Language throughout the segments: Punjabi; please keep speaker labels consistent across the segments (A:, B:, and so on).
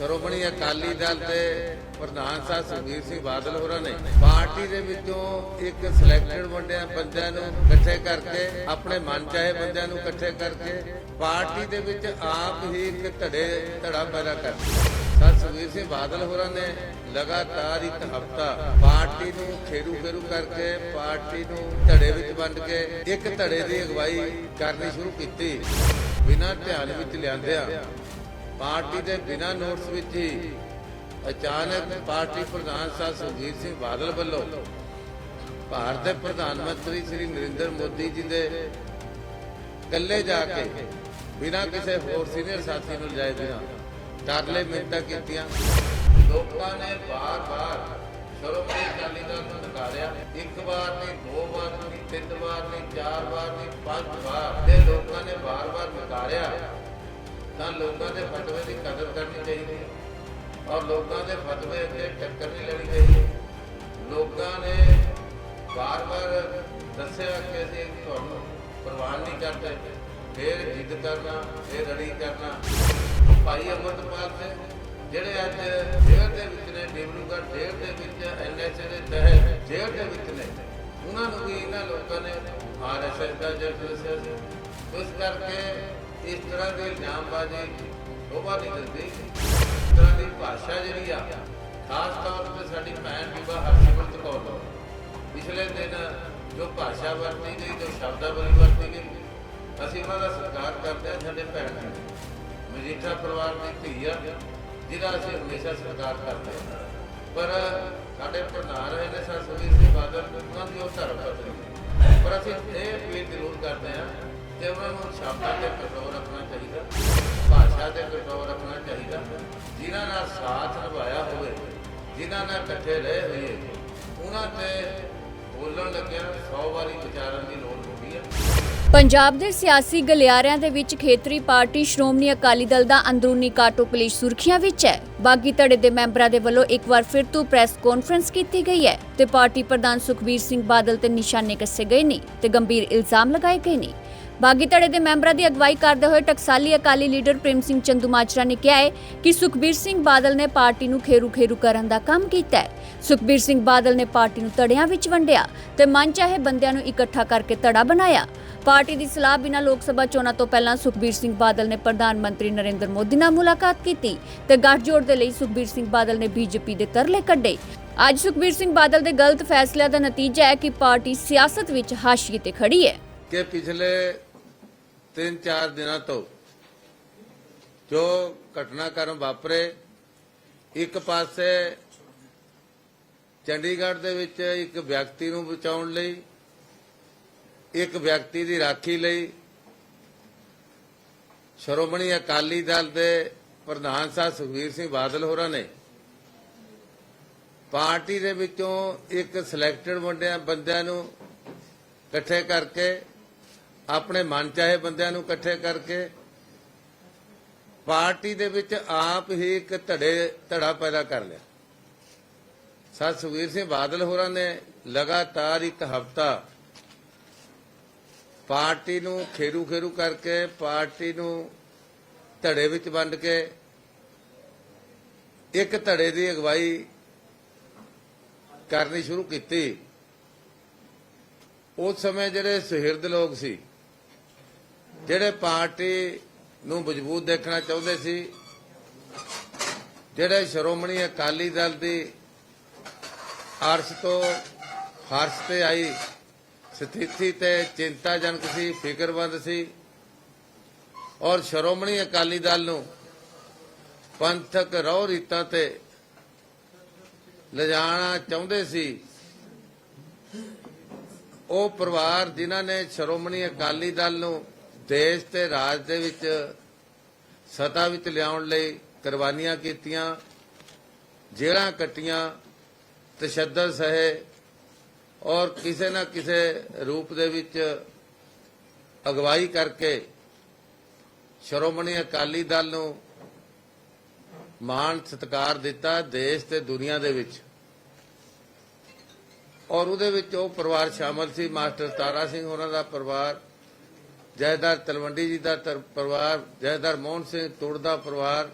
A: ਸ਼੍ਰੋਮਣੀ ਅਕਾਲੀ ਦਲ ਦੇ ਪ੍ਰਧਾਨ ਸਾਹਿਬ ਸੁਖਬੀਰ ਸਿੰਘ ਬਾਦਲ ਹੋਰਾਂ ਨੇ ਪਾਰਟੀ ਦੇ ਵਿੱਚੋਂ ਇੱਕ ਸਿਲੈਕਟਡ ਬੰਦਿਆਂ ਬੰਦਿਆਂ ਨੂੰ ਇਕੱਠੇ ਕਰਕੇ, ਆਪਣੇ ਮਨ ਚਾਹੇ ਬੰਦਿਆਂ ਨੂੰ ਇਕੱਠੇ ਕਰਕੇ ਪਾਰਟੀ ਦੇ ਵਿੱਚ ਆਪ ਹੀ ਇੱਕ ਧੜੇ, ਧੜਾ ਪੈਦਾ ਕਰ ਸਰ, ਸੁਖਬੀਰ ਸਿੰਘ ਬਾਦਲ ਹੋਰਾਂ ਨੇ ਲਗਾਤਾਰ ਇੱਕ ਹਫਤਾ ਪਾਰਟੀ ਨੂੰ ਖੇਰੂ ਖੇਰੂ ਕਰਕੇ, ਪਾਰਟੀ ਨੂੰ ਧੜੇ ਵਿੱਚ ਵੰਡ ਕੇ ਇੱਕ ਧੜੇ ਦੀ ਅਗਵਾਈ ਕਰਨੀ ਸ਼ੁਰੂ ਕੀਤੀ। ਬਿਨਾਂ ਧਿਆਨ ਵਿੱਚ ਲਿਆਂਦਿਆਂ ਪਾਰਟੀ ਦੇ ਬਿਨਾਂ ਨੋਟਸ ਵਿੱਚ ਹੀ ਅਚਾਨਕ ਪਾਰਟੀ ਪ੍ਰਧਾਨ ਸਾਹਿਬ ਸੁਖਬੀਰ ਸਿੰਘ ਬਾਦਲ ਵੱਲੋਂ ਭਾਰਤ ਦੇ ਪ੍ਰਧਾਨ ਮੰਤਰੀ ਸ੍ਰੀ ਨਰਿੰਦਰ ਮੋਦੀ ਜੀ ਦੇ ਇਕੱਲੇ ਜਾ ਕੇ ਬਿਨਾਂ ਕਿਸੇ ਹੋਰ ਸੀਨੀਅਰ ਸਾਥੀ ਨੂੰ ਲਿਜਾਏ ਬਿਨਾਂ ਤਰਲੇ ਮਿੰਟਾਂ ਕੀਤੀਆਂ। ਲੋਕਾਂ ਨੇ ਬਾਰ-ਬਾਰ ਸ਼੍ਰੋਮਣੀ ਅਕਾਲੀ ਦਲ ਨੂੰ ਨਕਾਰਿਆ। ਇੱਕ ਵਾਰ ਨਹੀਂ, ਦੋ ਵਾਰ ਨਹੀਂ, ਤਿੰਨ ਵਾਰ ਨਹੀਂ, ਚਾਰ ਵਾਰ ਨਹੀਂ, ਪੰਜ ਵਾਰ। ਤੇ ਲੋਕਾਂ ਨੇ ਬਾਰ-ਬਾਰ ਨਕਾਰਿਆ। ਤਾਂ ਲੋਕਾਂ ਦੇ ਫਤਵੇ ਦੀ ਕਦਰ ਕਰਨੀ ਚਾਹੀਦੀ ਹੈ। ਔਰ ਲੋਕਾਂ ਦੇ ਫਤਵੇ ਅੱਗੇ ਟੱਕਰ ਨਹੀਂ ਲੈਣੀ ਚਾਹੀਦੀ। ਲੋਕਾਂ ਨੇ ਬਾਰ-ਬਾਰ ਦੱਸਿਆ ਕਿ ਅਸੀਂ ਤੁਹਾਨੂੰ ਪ੍ਰਵਾਨ ਨਹੀਂ ਕਰਦੇ। ਫੇਰ ਜਿੱਦ ਕਰਨਾ, ਫੇਰ ਰੜੀ ਕਰਨਾ। ਭਾਈ ਅਮਰਪਾਲ ਸਿੰਘ, ਜਿਹੜੇ ਅੱਜ ਜੇਲ੍ਹ ਦੇ ਵਿੱਚ ਨੇ ਡਿਬਰੂਗੜ੍ਹ ਜੇਲ੍ਹ ਦੇ ਵਿੱਚ ਐਨਐਸਏ ਦੇ ਤਹਿਤ ਜੇਲ੍ਹ ਦੇ ਵਿੱਚ ਨੇ, ਉਹਨਾਂ ਨੂੰ ਵੀ ਇਹਨਾਂ ਲੋਕਾਂ ਨੇ ਆਰਐਸਐਸ ਦਾ ਜੱਜ ਦੱਸਿਆ ਸੀ। ਇਸ ਕਰਕੇ ਇਸ ਤਰ੍ਹਾਂ ਦੀ ਇਲਜ਼ਾਮਬਾਜ਼ੀ ਸ਼ੋਭਾ ਨਹੀਂ। ਦਿੰਦੀ ਇਸ ਤਰ੍ਹਾਂ ਦੀ ਭਾਸ਼ਾ ਜਿਹੜੀ ਆ, ਖਾਸ ਤੌਰ ਤੇ ਸਾਡੀ ਭੈਣ ਬੀਬਾ ਹਰਸਿਮਰਤ ਕੌਰ ਵੱਲੋਂ। ਪਿਛਲੇ ਦਿਨ ਜੋ ਭਾਸ਼ਾ ਵਰਤੀ ਗਈ, ਜੋ ਸ਼ਬਦਾਵਲੀ ਵਰਤੀ ਗਈ, ਅਸੀਂ ਉਹਨਾਂ ਦਾ ਸਤਿਕਾਰ ਕਰਦੇ ਹਾਂ ਸਾਡੇ ਭੈਣ ਨੇ ਮਜੀਠਾ ਪਰਿਵਾਰ ਦੀ ਧੀ ਆ, ਜਿਹਦਾ ਅਸੀਂ ਹਮੇਸ਼ਾ ਸਤਿਕਾਰ ਕਰਦੇ ਹਾਂ। ਪਰ ਸਾਡੇ ਪ੍ਰਧਾਨ ਰਹੇ ਨੇ ਸਰ ਸੁਖਬੀਰ ਸਿੰਘ ਬਾਦਲ, ਉਹਨਾਂ ਦੀ ਉਹ ਧਰਮ ਪਤਨੀ। ਪਰ ਅਸੀਂ ਇਹ ਅਪੀਲ ਜ਼ਰੂਰ ਕਰਦੇ ਹਾਂ ਕਿ ਉਹਨਾਂ ਨੂੰ ਸ਼ਬਦਾਂ ਦੇ ਜਿਨ੍ਹਾਂ ਨਾਲ ਇਕੱਠੇ ਰਹੇ ਹੋਈਏ ਉਹਨਾਂ ਤੇ ਬੋਲਣ ਲੱਗਿਆ 100 ਵਾਰੀ ਵਿਚਾਰਨ ਦੀ ਲੋੜ ਹੁੰਦੀ ਹੈ
B: ਪੰਜਾਬ ਦੇ ਸਿਆਸੀ ਗਲਿਆਰਿਆਂ ਦੇ ਵਿੱਚ ਖੇਤਰੀ ਪਾਰਟੀ ਸ਼੍ਰੋਮਣੀ ਅਕਾਲੀ ਦਲ ਦਾ ਅੰਦਰੂਨੀ ਕਾਟੋ ਪੁਲਿਸ ਸੁਰਖੀਆਂ ਵਿੱਚ ਹੈ। ਬਾਗੀ ਧੜੇ ਦੇ ਮੈਂਬਰਾਂ ਦੇ ਵੱਲੋਂ ਇੱਕ ਵਾਰ ਫਿਰ ਤੋਂ ਪ੍ਰੈਸ ਕਾਨਫਰੰਸ ਕੀਤੀ ਗਈ ਹੈ ਤੇ ਪਾਰਟੀ ਪ੍ਰਧਾਨ ਸੁਖਬੀਰ ਸਿੰਘ ਬਾਦਲ ਤੇ ਨਿਸ਼ਾਨੇ ਕੱਸੇ ਗਏ ਨੇ ਤੇ ਗੰਭੀਰ ਇਲਜ਼ਾਮ ਲਗਾਏ ਗਏ ਨੇ। ਬਾਗੀ ਧੜੇ ਦੇ ਮੈਂਬਰਾਂ ਦੀ ਅਗਵਾਈ ਕਰਦੇ ਹੋਏ ਟਕਸਾਲੀ ਅਕਾਲੀ ਲੀਡਰ ਪ੍ਰੇਮ ਸਿੰਘ ਚੰਦੂਮਾਜਰਾ ਨੇ ਕਿਹਾ ਹੈ ਕਿ ਸੁਖਬੀਰ ਸਿੰਘ ਬਾਦਲ ਨੇ ਪਾਰਟੀ ਨੂੰ ਖੇਰੂ ਖੇਰੂ ਕਰਨ ਦਾ ਕੰਮ ਕੀਤਾ ਹੈ। ਸੁਖਬੀਰ ਸਿੰਘ ਬਾਦਲ ਨੇ ਪਾਰਟੀ ਨੂੰ ਧੜਿਆਂ ਵਿੱਚ ਵੰਡਿਆ ਤੇ ਮਨ ਬੰਦਿਆਂ ਨੂੰ ਇਕੱਠਾ ਕਰਕੇ ਧੜਾ ਬਣਾਇਆ। ਪਾਰਟੀ ਦੀ ਸਲਾਹ ਬਿਨਾਂ ਲੋਕ ਸਭਾ ਚੋਣਾਂ ਤੋਂ ਪਹਿਲਾਂ ਸੁਖਬੀਰ ਸਿੰਘ ਬਾਦਲ ਨੇ ਪ੍ਰਧਾਨ ਮੰਤਰੀ ਨਰਿੰਦਰ ਮੋਦੀ ਨਾਲ ਮੁਲਾਕਾਤ ਕੀਤੀ ਤੇ ਗੱਠਜੋੜ ਦੇ ਲਈ ਸੁਖਬੀਰ ਸਿੰਘ ਬਾਦਲ ਨੇ ਬੀਜੇਪੀ ਦੇ ਤਰਲੇ ਕੱਢੇ। ਅੱਜ ਸੁਖਬੀਰ ਸਿੰਘ ਬਾਦਲ ਦੇ ਗਲਤ ਫੈਸਲਿਆਂ ਦਾ ਨਤੀਜਾ ਹੈ ਕਿ ਪਾਰਟੀ ਸਿਆਸਤ ਵਿੱਚ ਹਾਸ਼ੀਏ ਤੇ ਖੜੀ ਹੈ।
A: ਕਿ ਪਿਛਲੇ 3-4 ਦਿਨਾਂ ਤੋਂ ਜੋ ਘਟਨਾਕ੍ਰਮ ਵਾਪਰੇ, ਇੱਕ ਪਾਸੇ ਚੰਡੀਗੜ੍ਹ ਦੇ ਵਿੱਚ ਇੱਕ ਵਿਅਕਤੀ ਨੂੰ ਬਚਾਉਣ ਲਈ, ਇੱਕ ਵਿਅਕਤੀ ਦੀ ਰਾਖੀ ਲਈ, ਸ਼੍ਰੋਮਣੀ ਅਕਾਲੀ ਦਲ ਦੇ ਪ੍ਰਧਾਨ ਸਾਹਿਬ ਸੁਖਬੀਰ ਸਿੰਘ ਬਾਦਲ ਹੋਰਾਂ ਨੇ ਪਾਰਟੀ ਦੇ ਵਿੱਚੋਂ ਇੱਕ ਸਿਲੈਕਟਡ ਬੰਦਿਆਂ ਨੂੰ ਇਕੱਠੇ ਕਰਕੇ ਆਪਣੇ ਮਨ ਚਾਹੇ ਬੰਦਿਆਂ ਨੂੰ ਇਕੱਠੇ ਕਰਕੇ ਪਾਰਟੀ ਦੇ ਵਿੱਚ ਆਪ ਹੀ ਇੱਕ ਧੜੇ, ਧੜਾ ਪੈਦਾ ਕਰ ਲਿਆ। ਸਰ ਸੁਖਬੀਰ ਸਿੰਘ ਬਾਦਲ ਹੋਰਾਂ ਨੇ ਲਗਾਤਾਰ ਇੱਕ ਹਫਤਾ ਪਾਰਟੀ ਨੂੰ ਖੇਰੂ ਖੇਰੂ ਕਰਕੇ, ਪਾਰਟੀ ਨੂੰ ਧੜੇ ਵਿੱਚ ਵੰਡ ਕੇ, ਇੱਕ ਧੜੇ ਦੀ ਅਗਵਾਈ ਕਰਨੀ ਸ਼ੁਰੂ ਕੀਤੀ। ਉਸ ਸਮੇਂ ਜਿਹੜੇ ਸੁਹਿਰਦ ਲੋਕ ਸੀ ਜਿਹੜੇ ਪਾਰਟੀ ਨੂੰ ਮਜ਼ਬੂਤ ਦੇਖਣਾ ਚਾਹੁੰਦੇ ਸੀ, ਜਿਹੜੇ ਸ਼੍ਰੋਮਣੀ ਅਕਾਲੀ ਦਲ ਦੀ ਅਰਸ਼ ਤੋਂ ਫਰਸ਼ ਤੇ ਆਈ ਸਥਿਤੀ ਤੇ ਚਿੰਤਾਜਨਕ ਸੀ, ਫਿਕਰਮੰਦ ਸੀ ਔਰ ਸ਼੍ਰੋਮਣੀ ਅਕਾਲੀ ਦਲ ਨੂੰ ਪੰਥਕ ਰਹੁ ਰੀਤਾਂ ਤੇ ਲਿਜਾਣਾ ਚਾਹੁੰਦੇ ਸੀ, ਉਹ ਪਰਿਵਾਰ ਜਿਨ੍ਹਾਂ ਨੇ ਸ਼੍ਰੋਮਣੀ ਅਕਾਲੀ ਦਲ ਨੂੰ ਦੇਸ਼ ਤੇ ਰਾਜ ਦੇ ਵਿੱਚ ਸਤਾ ਵਿੱਚ ਲਿਆਉਣ ਲਈ ਕੁਰਬਾਨੀਆਂ ਕੀਤੀਆਂ ਜੇਲਾਂ ਕੱਟੀਆਂ, ਤਸ਼ੱਦਦ ਸਹੇ ਔਰ ਕਿਸੇ ਨਾ ਕਿਸੇ ਰੂਪ ਦੇ ਵਿੱਚ ਅਗਵਾਈ ਕਰਕੇ ਸ਼੍ਰੋਮਣੀ ਅਕਾਲੀ ਦਲ ਨੂੰ ਮਾਣ ਸਤਿਕਾਰ ਦਿੱਤਾ ਦੇਸ਼ ਤੇ ਦੁਨੀਆ ਦੇ ਵਿੱਚ। ਔਰ ਉਹਦੇ ਵਿੱਚ ਉਹ ਪਰਿਵਾਰ ਸ਼ਾਮਲ ਸੀ, ਮਾਸਟਰ ਤਾਰਾ ਸਿੰਘ ਉਹਨਾਂ ਦਾ ਪਰਿਵਾਰ। ਜੈਦਾਰ ਤਲਵੰਡੀ ਜੀ ਦਾ ਪਰਿਵਾਰ ਜੈਦਾਰ ਮੋਹਨ ਸਿੰਘ ਤੁੜ ਦਾ ਪਰਿਵਾਰ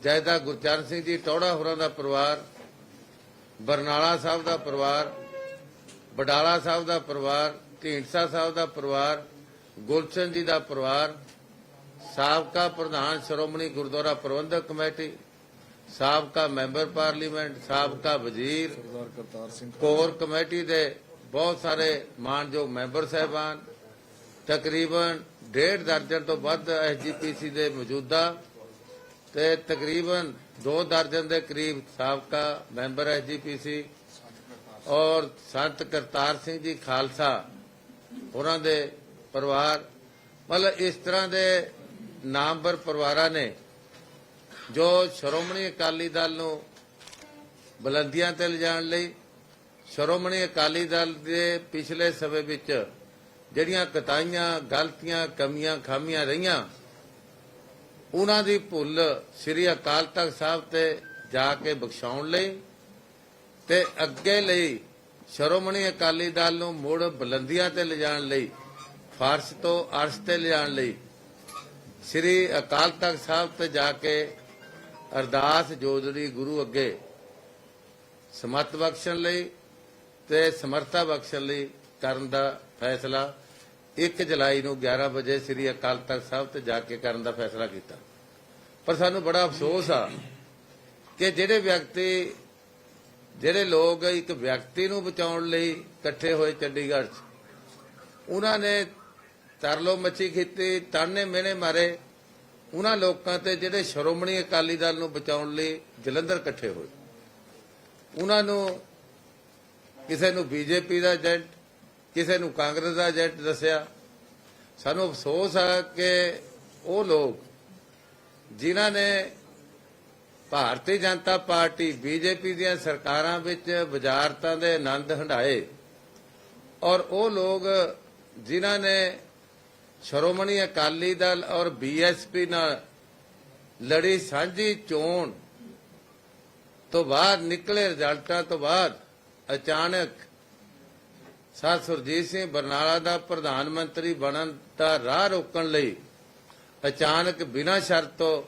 A: ਜੈਦਾ ਗੁਰਚਰਨ ਸਿੰਘ ਜੀ ਟੌੜਾ ਹੋਰਾਂ ਦਾ ਪਰਿਵਾਰ ਬਰਨਾਲਾ ਸਾਹਿਬ ਦਾ ਪਰਿਵਾਰ ਬਡਾਲਾ ਸਾਹਿਬ ਦਾ ਪਰਿਵਾਰ ਢੀਂਡਸਾ ਸਾਹਿਬ ਦਾ ਪਰਿਵਾਰ ਗੁਲਸ਼ਨ ਜੀ ਦਾ ਪਰਿਵਾਰ ਸਾਬਕਾ ਪ੍ਰਧਾਨ ਸ਼੍ਰੋਮਣੀ ਗੁਰਦੁਆਰਾ ਪ੍ਰਬੰਧਕ ਕਮੇਟੀ ਸਾਬਕਾ ਮੈਂਬਰ ਪਾਰਲੀਮੈਂਟ ਸਾਬਕਾ ਵਜ਼ੀਰ
C: ਸਰਦਾਰ ਕਰਤਾਰ ਸਿੰਘ
A: ਕੋਰ ਕਮੇਟੀ ਦੇ ਬਹੁਤ ਸਾਰੇ ਮਾਨਯੋਗ ਮੈਂਬਰ ਸਹਿਬਾਨ ਤਕਰੀਬਨ ਡੇਢ ਦਰਜਨ ਤੋਂ ਵੱਧ ਐਸਜੀਪੀਸੀ ਦੇ ਮੌਜੂਦਾ ਤੇ ਤਕਰੀਬਨ 2 ਦਰਜਨ ਦੇ ਕਰੀਬ ਸਾਬਕਾ ਮੈਂਬਰ ਐਸਜੀਪੀਸੀ ਔਰ ਸੰਤ ਕਰਤਾਰ ਸਿੰਘ ਜੀ ਖਾਲਸਾ, ਉਹਨਾਂ ਦੇ ਪਰਿਵਾਰ, ਮਤਲਬ ਇਸ ਤਰ੍ਹਾਂ ਦੇ ਨਾਮਵਰ ਪਰਿਵਾਰਾਂ ਨੇ ਜੋ ਸ਼੍ਰੋਮਣੀ ਅਕਾਲੀ ਦਲ ਨੂੰ ਬੁਲੰਦੀਆਂ ਤੇ ਲਿਜਾਣ ਲਈ, ਸ਼੍ਰੋਮਣੀ ਅਕਾਲੀ ਦਲ ਦੇ ਪਿਛਲੇ ਸਮੇਂ ਵਿੱਚ ਜਿਹੜੀਆਂ ਕਤਾਈਆਂ, ਗਲਤੀਆਂ, ਕਮੀਆਂ, ਖਾਮੀਆਂ ਰਹੀਆਂ, ਉਹਨਾਂ ਦੀ ਭੁੱਲ ਸ੍ਰੀ ਅਕਾਲ ਤਖਤ ਸਾਹਿਬ ਤੇ ਜਾ ਕੇ ਬਖਸ਼ਾਉਣ ਲਈ ਤੇ ਅੱਗੇ ਲਈ ਸ਼੍ਰੋਮਣੀ ਅਕਾਲੀ ਦਲ ਨੂੰ ਮੁੜ ਬੁਲੰਦੀਆਂ ਤੇ ਲਿਜਾਣ ਲਈ, ਫਾਰਸ ਤੋਂ ਅਰਸ਼ ਤੇ ਲਿਜਾਣ ਲਈ ਸ੍ਰੀ ਅਕਾਲ ਤਖਤ ਸਾਹਿਬ ਤੇ ਜਾ ਕੇ ਅਰਦਾਸ ਜੋਦੜੀ ਗੁਰੂ ਅੱਗੇ ਸਮਤ ਬਖਸ਼ਣ ਲਈ ਤੇ ਸਮਰਥਾ ਬਖਸ਼ਣ ਲਈ ਕਰਨ ਦਾ ਫੈਸਲਾ 1 ਜੁਲਾਈ ਨੂੰ 11 ਵਜੇ ਸ੍ਰੀ ਅਕਾਲ ਤਖਤ ਸਾਹਿਬ ਤੇ ਜਾ ਕੇ ਕਰਨ ਦਾ ਫੈਸਲਾ ਕੀਤਾ। ਪਰ ਸਾਨੂੰ ਬੜਾ ਅਫਸੋਸ ਆ ਕਿ ਜਿਹੜੇ ਵਿਅਕਤੀ, ਜਿਹੜੇ ਲੋਕ ਇੱਕ ਵਿਅਕਤੀ ਨੂੰ ਬਚਾਉਣ ਲਈ ਇਕੱਠੇ ਹੋਏ ਚੰਡੀਗੜ੍ਹ 'ਚ, ਉਹਨਾਂ ਨੇ ਤਰਲੋ ਮੱਛੀ ਖੇਤੀ, ਤਾਨੇ ਮਿਹਣੇ ਮਾਰੇ, ਉਹਨਾਂ ਲੋਕਾਂ ਤੇ ਜਿਹੜੇ ਸ਼੍ਰੋਮਣੀ ਅਕਾਲੀ ਦਲ ਨੂੰ ਬਚਾਉਣ ਲਈ ਜਲੰਧਰ ਇਕੱਠੇ ਹੋਏ। ਉਹਨਾਂ ਨੂੰ ਕਿਸੇ ਨੂੰ ਬੀਜੇਪੀ ਦਾ ਏਜੰਟ ਕਿਸੇ ਨੂੰ ਕਾਂਗਰਸ ਦਾ ਏਜੰਟ ਦੱਸਿਆ। ਸਾਨੂੰ ਅਫਸੋਸ ਆ ਕਿ ਉਹ ਲੋਕ ਜਿਨ੍ਹਾਂ ਨੇ ਭਾਰਤੀ ਜਨਤਾ ਪਾਰਟੀ, ਬੀਜੇਪੀ ਦੀਆਂ ਸਰਕਾਰਾਂ ਵਿੱਚ ਵਜ਼ਾਰਤਾਂ ਦੇ ਆਨੰਦ ਹੰਡਾਏ ਔਰ ਉਹ ਲੋਕ ਜਿਨ੍ਹਾਂ ਨੇ ਸ਼੍ਰੋਮਣੀ ਅਕਾਲੀ ਦਲ ਔਰ ਬੀਐਸਪੀ ਨਾਲ ਲੜੀ ਸਾਂਝੀ ਚੋਣ ਤੋਂ ਬਾਅਦ, ਨਿਕਲੇ ਰਿਜ਼ਲਟਾਂ ਤੋਂ ਬਾਅਦ ਅਚਾਨਕ ਸਰ ਸੁਰਜੀਤ ਸਿੰਘ ਬਰਨਾਲਾ ਦਾ ਪ੍ਰਧਾਨ ਮੰਤਰੀ ਬਣਨ ਦਾ ਰਾਹ ਰੋਕਣ ਲਈ ਅਚਾਨਕ ਬਿਨਾਂ ਸ਼ਰਤ ਤੋਂ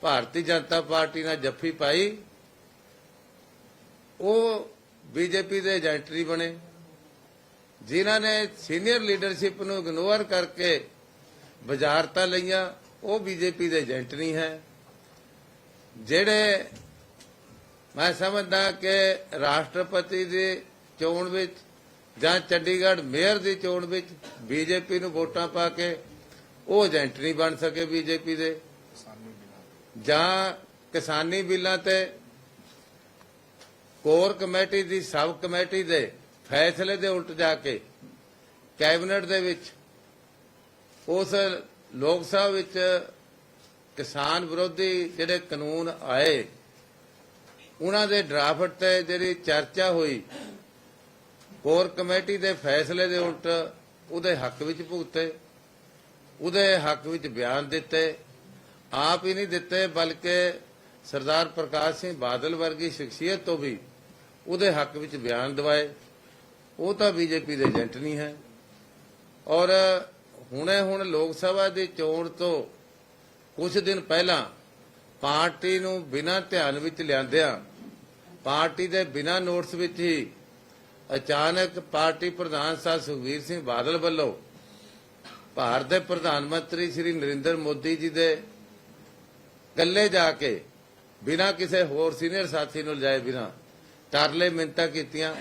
A: ਭਾਰਤੀ ਜਨਤਾ ਪਾਰਟੀ ਨਾਲ ਜੱਫੀ ਪਾਈ। ਉਹ ਬੀਜੇਪੀ ਦੇ ਏਜੰਟ ਨਹੀਂ ਬਣੇ, ਜਿਨ੍ਹਾਂ ਨੇ ਸੀਨੀਅਰ ਲੀਡਰਸ਼ਿਪ ਨੂੰ ਇਗਨੋਰ ਕਰਕੇ ਵਜ਼ਾਰਤਾਂ ਲਈਆਂ। ਉਹ ਬੀਜੇਪੀ ਦੇ ਏਜੰਟ ਨਹੀਂ ਹੈ। ਜਿਹੜੇ ਮੈਂ ਸਮਝਦਾ ਕਿ ਰਾਸ਼ਟਰਪਤੀ ਦੀ ਚੋਣ ਵਿੱਚ ਜਾਂ ਚੰਡੀਗੜ੍ਹ ਮੇਅਰ ਦੀ ਚੋਣ ਵਿੱਚ ਬੀਜੇਪੀ ਨੂੰ ਵੋਟਾਂ ਪਾ ਕੇ ਉਹ ਏਜੰਟ ਨਹੀਂ ਬਣ ਸਕੇ ਬੀਜੇਪੀ ਦੇ। ਜਾਂ ਕਿਸਾਨੀ ਬਿੱਲਾਂ ਤੇ ਕੋਰ ਕਮੇਟੀ ਦੀ, ਸਬ ਕਮੇਟੀ ਦੇ ਫੈਸਲੇ ਦੇ ਉਲਟ ਜਾ ਕੇ ਕੈਬਨਿਟ ਦੇ ਵਿੱਚ ਉਸ ਲੋਕ ਸਭਾ ਵਿੱਚ ਕਿਸਾਨ ਵਿਰੋਧੀ ਜਿਹੜੇ ਕਾਨੂੰਨ ਆਏ, ਉਹਨਾਂ ਦੇ ਡਰਾਫਟ ਤੇ ਜਿਹੜੀ ਚਰਚਾ ਹੋਈ ਕੋਰ ਕਮੇਟੀ ਦੇ ਫੈਸਲੇ ਦੇ ਉਲਟ ਉਹਦੇ ਹੱਕ ਵਿੱਚ ਭੁਗਤੇ, ਉਹਦੇ ਹੱਕ ਵਿੱਚ ਬਿਆਨ ਦਿੱਤੇ, ਆਪ ਹੀ ਨਹੀਂ ਦਿੱਤੇ, ਬਲਕਿ ਸਰਦਾਰ ਪ੍ਰਕਾਸ਼ ਸਿੰਘ ਬਾਦਲ ਵਰਗੀ ਸ਼ਖਸੀਅਤ ਤੋਂ ਵੀ ਉਹਦੇ ਹੱਕ ਵਿੱਚ ਬਿਆਨ ਦਵਾਏ। ਉਹ ਤਾਂ ਬੀਜੇਪੀ ਦੇ ਏਜੰਟ ਨਹੀਂ ਹੈ। ਔਰ ਹੁਣੇ ਹੁਣ ਲੋਕ ਸਭਾ ਦੀ ਚੋਣ ਤੋਂ ਕੁਝ ਦਿਨ ਪਹਿਲਾਂ ਪਾਰਟੀ ਨੂੰ ਬਿਨਾਂ ਧਿਆਨ ਵਿੱਚ ਲਿਆਂਦਿਆਂ, ਪਾਰਟੀ ਦੇ ਬਿਨਾਂ ਨੋਟਸ ਵਿੱਚ ਹੀ ਅਚਾਨਕ ਪਾਰਟੀ ਪ੍ਰਧਾਨ ਸਾਹਿਬ ਸੁਖਬੀਰ ਸਿੰਘ ਬਾਦਲ ਵੱਲੋਂ ਭਾਰਤ ਦੇ ਪ੍ਰਧਾਨ ਮੰਤਰੀ ਸ੍ਰੀ ਨਰਿੰਦਰ ਮੋਦੀ ਜੀ ਦੇ ਕੱਲੇ ਜਾ ਕੇ ਬਿਨਾਂ ਕਿਸੇ ਹੋਰ ਸੀਨੀਅਰ ਸਾਥੀ ਨੂੰ ਲਿਜਾਏ ਬਿਨਾਂ ਟਰਲੇ ਮਿੰਤਾ ਕੀਤੀਆਂ,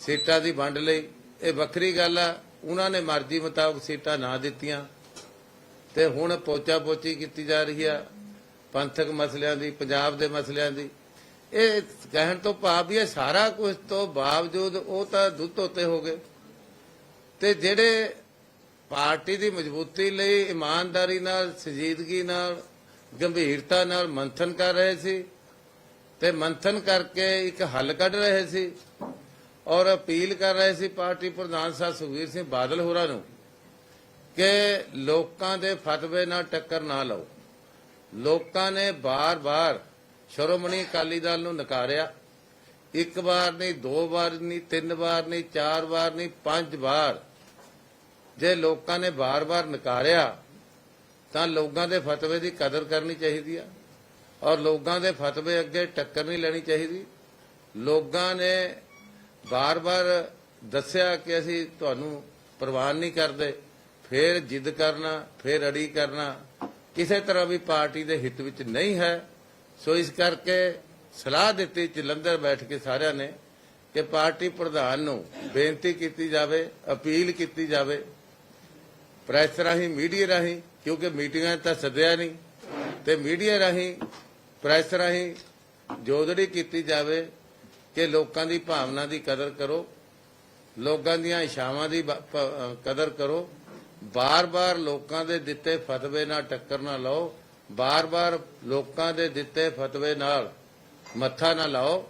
A: ਸੀਟਾਂ ਦੀ ਵੰਡ ਲਈ। ਇਹ ਵੱਖਰੀ ਗੱਲ ਆ, ਉਹਨਾਂ ਨੇ ਮਰਜ਼ੀ ਮੁਤਾਬਕ ਸੀਟਾਂ ਨਾ ਦਿੱਤੀਆਂ ਤੇ ਹੁਣ ਪੋਚਾ ਪੋਚੀ ਕੀਤੀ ਜਾ ਰਹੀ ਆ। ਪੰਥਕ ਮਸਲਿਆਂ ਦੀ, ਪੰਜਾਬ ਦੇ ਮਸਲਿਆਂ ਦੀ। ਇਹ ਕਹਿਣ ਤੋਂ ਭਾਵ ਵੀ ਇਹ ਸਾਰਾ ਕੁਝ ਤੋਂ ਬਾਵਜੂਦ ਉਹ ਤਾਂ ਦੁੱਧ ਧੋਤੇ ਹੋ ਗਏ। ਤੇ ਜਿਹੜੇ ਪਾਰਟੀ ਦੀ ਮਜ਼ਬੂਤੀ ਲਈ ਇਮਾਨਦਾਰੀ ਨਾਲ, ਸੰਜੀਦਗੀ ਨਾਲ, ਗੰਭੀਰਤਾ ਨਾਲ ਮੰਥਨ ਕਰ ਰਹੇ ਸੀ ਤੇ ਮੰਥਨ ਕਰਕੇ ਇੱਕ ਹੱਲ ਕੱਢ ਰਹੇ ਸੀ ਔਰ ਅਪੀਲ ਕਰ ਰਹੇ ਸੀ ਪਾਰਟੀ ਪ੍ਰਧਾਨ ਸਾਹਿਬ ਸੁਖਬੀਰ ਸਿੰਘ ਬਾਦਲ ਹੋਰਾਂ ਨੂੰ ਕਿ ਲੋਕਾਂ ਦੇ ਫਤਵੇ ਨਾਲ ਟੱਕਰ ਨਾ ਲਓ। ਲੋਕਾਂ ਨੇ ਬਾਰ-ਬਾਰ ਸ਼੍ਰੋਮਣੀ ਅਕਾਲੀ ਦਲ ਨੂੰ ਨਕਾਰਿਆ। ਇੱਕ ਵਾਰ ਨਹੀਂ, ਦੋ ਵਾਰ ਨਹੀਂ, ਤਿੰਨ ਵਾਰ ਨਹੀਂ, ਚਾਰ ਵਾਰ ਨਹੀਂ, ਪੰਜ ਵਾਰ। ਜੇ ਲੋਕਾਂ ਨੇ ਬਾਰ-ਬਾਰ ਨਕਾਰਿਆ, ਤਾਂ ਲੋਕਾਂ ਦੇ ਫਤਵੇ ਦੀ ਕਦਰ ਕਰਨੀ ਚਾਹੀਦੀ ਆ। ਔਰ ਲੋਕਾਂ ਦੇ ਫਤਵੇ ਅੱਗੇ ਟੱਕਰ ਨਹੀਂ ਲੈਣੀ ਚਾਹੀਦੀ। ਲੋਕਾਂ ਨੇ ਬਾਰ-ਬਾਰ ਦੱਸਿਆ ਕਿ ਅਸੀਂ ਤੁਹਾਨੂੰ ਪ੍ਰਵਾਨ ਨਹੀਂ ਕਰਦੇ। ਫਿਰ ਜਿੱਦ ਕਰਨਾ, ਫਿਰ ਅੜੀ ਕਰਨਾ। ਕਿਸੇ ਤਰ੍ਹਾਂ ਵੀ ਪਾਰਟੀ ਦੇ ਹਿੱਤ ਵਿੱਚ ਨਹੀਂ ਹੈ। ਸੋ ਇਸ ਕਰਕੇ ਸਲਾਹ ਦਿੱਤੀ ਜਲੰਧਰ ਬੈਠ ਕੇ ਸਾਰਿਆਂ ਨੇ ਕਿ ਪਾਰਟੀ ਪ੍ਰਧਾਨ ਨੂੰ ਬੇਨਤੀ ਕੀਤੀ ਜਾਵੇ, ਅਪੀਲ ਕੀਤੀ ਜਾਵੇ, ਪ੍ਰੈਸ ਰਾਹੀਂ, ਮੀਡੀਆ ਰਾਹੀਂ, ਕਿਉਂਕਿ ਮੀਟਿੰਗਾਂ ਤਾਂ ਸੱਦਿਆ ਨਹੀਂ, ਤੇ ਮੀਡੀਆ ਰਾਹੀਂ, ਪ੍ਰੈਸ ਰਾਹੀਂ ਜੋਦੜੀ ਕੀਤੀ ਜਾਵੇ ਕਿ ਲੋਕਾਂ ਦੀ ਭਾਵਨਾ ਦੀ ਕਦਰ ਕਰੋ, ਲੋਕਾਂ ਦੀਆਂ ਇਸ਼ਾਵਾਂ ਦੀ ਕਦਰ ਕਰੋ, ਬਾਰ-ਬਾਰ ਲੋਕਾਂ ਦੇ ਦਿੱਤੇ ਫਤਵੇ ਨਾਲ ਟੱਕਰ ਨਾ ਲਾਓ ਬਾਰ-ਬਾਰ ਲੋਕਾਂ ਦੇ ਦਿੱਤੇ ਫਤਵੇ ਨਾਲ ਮੱਥਾ ਨਾ ਲਾਓ।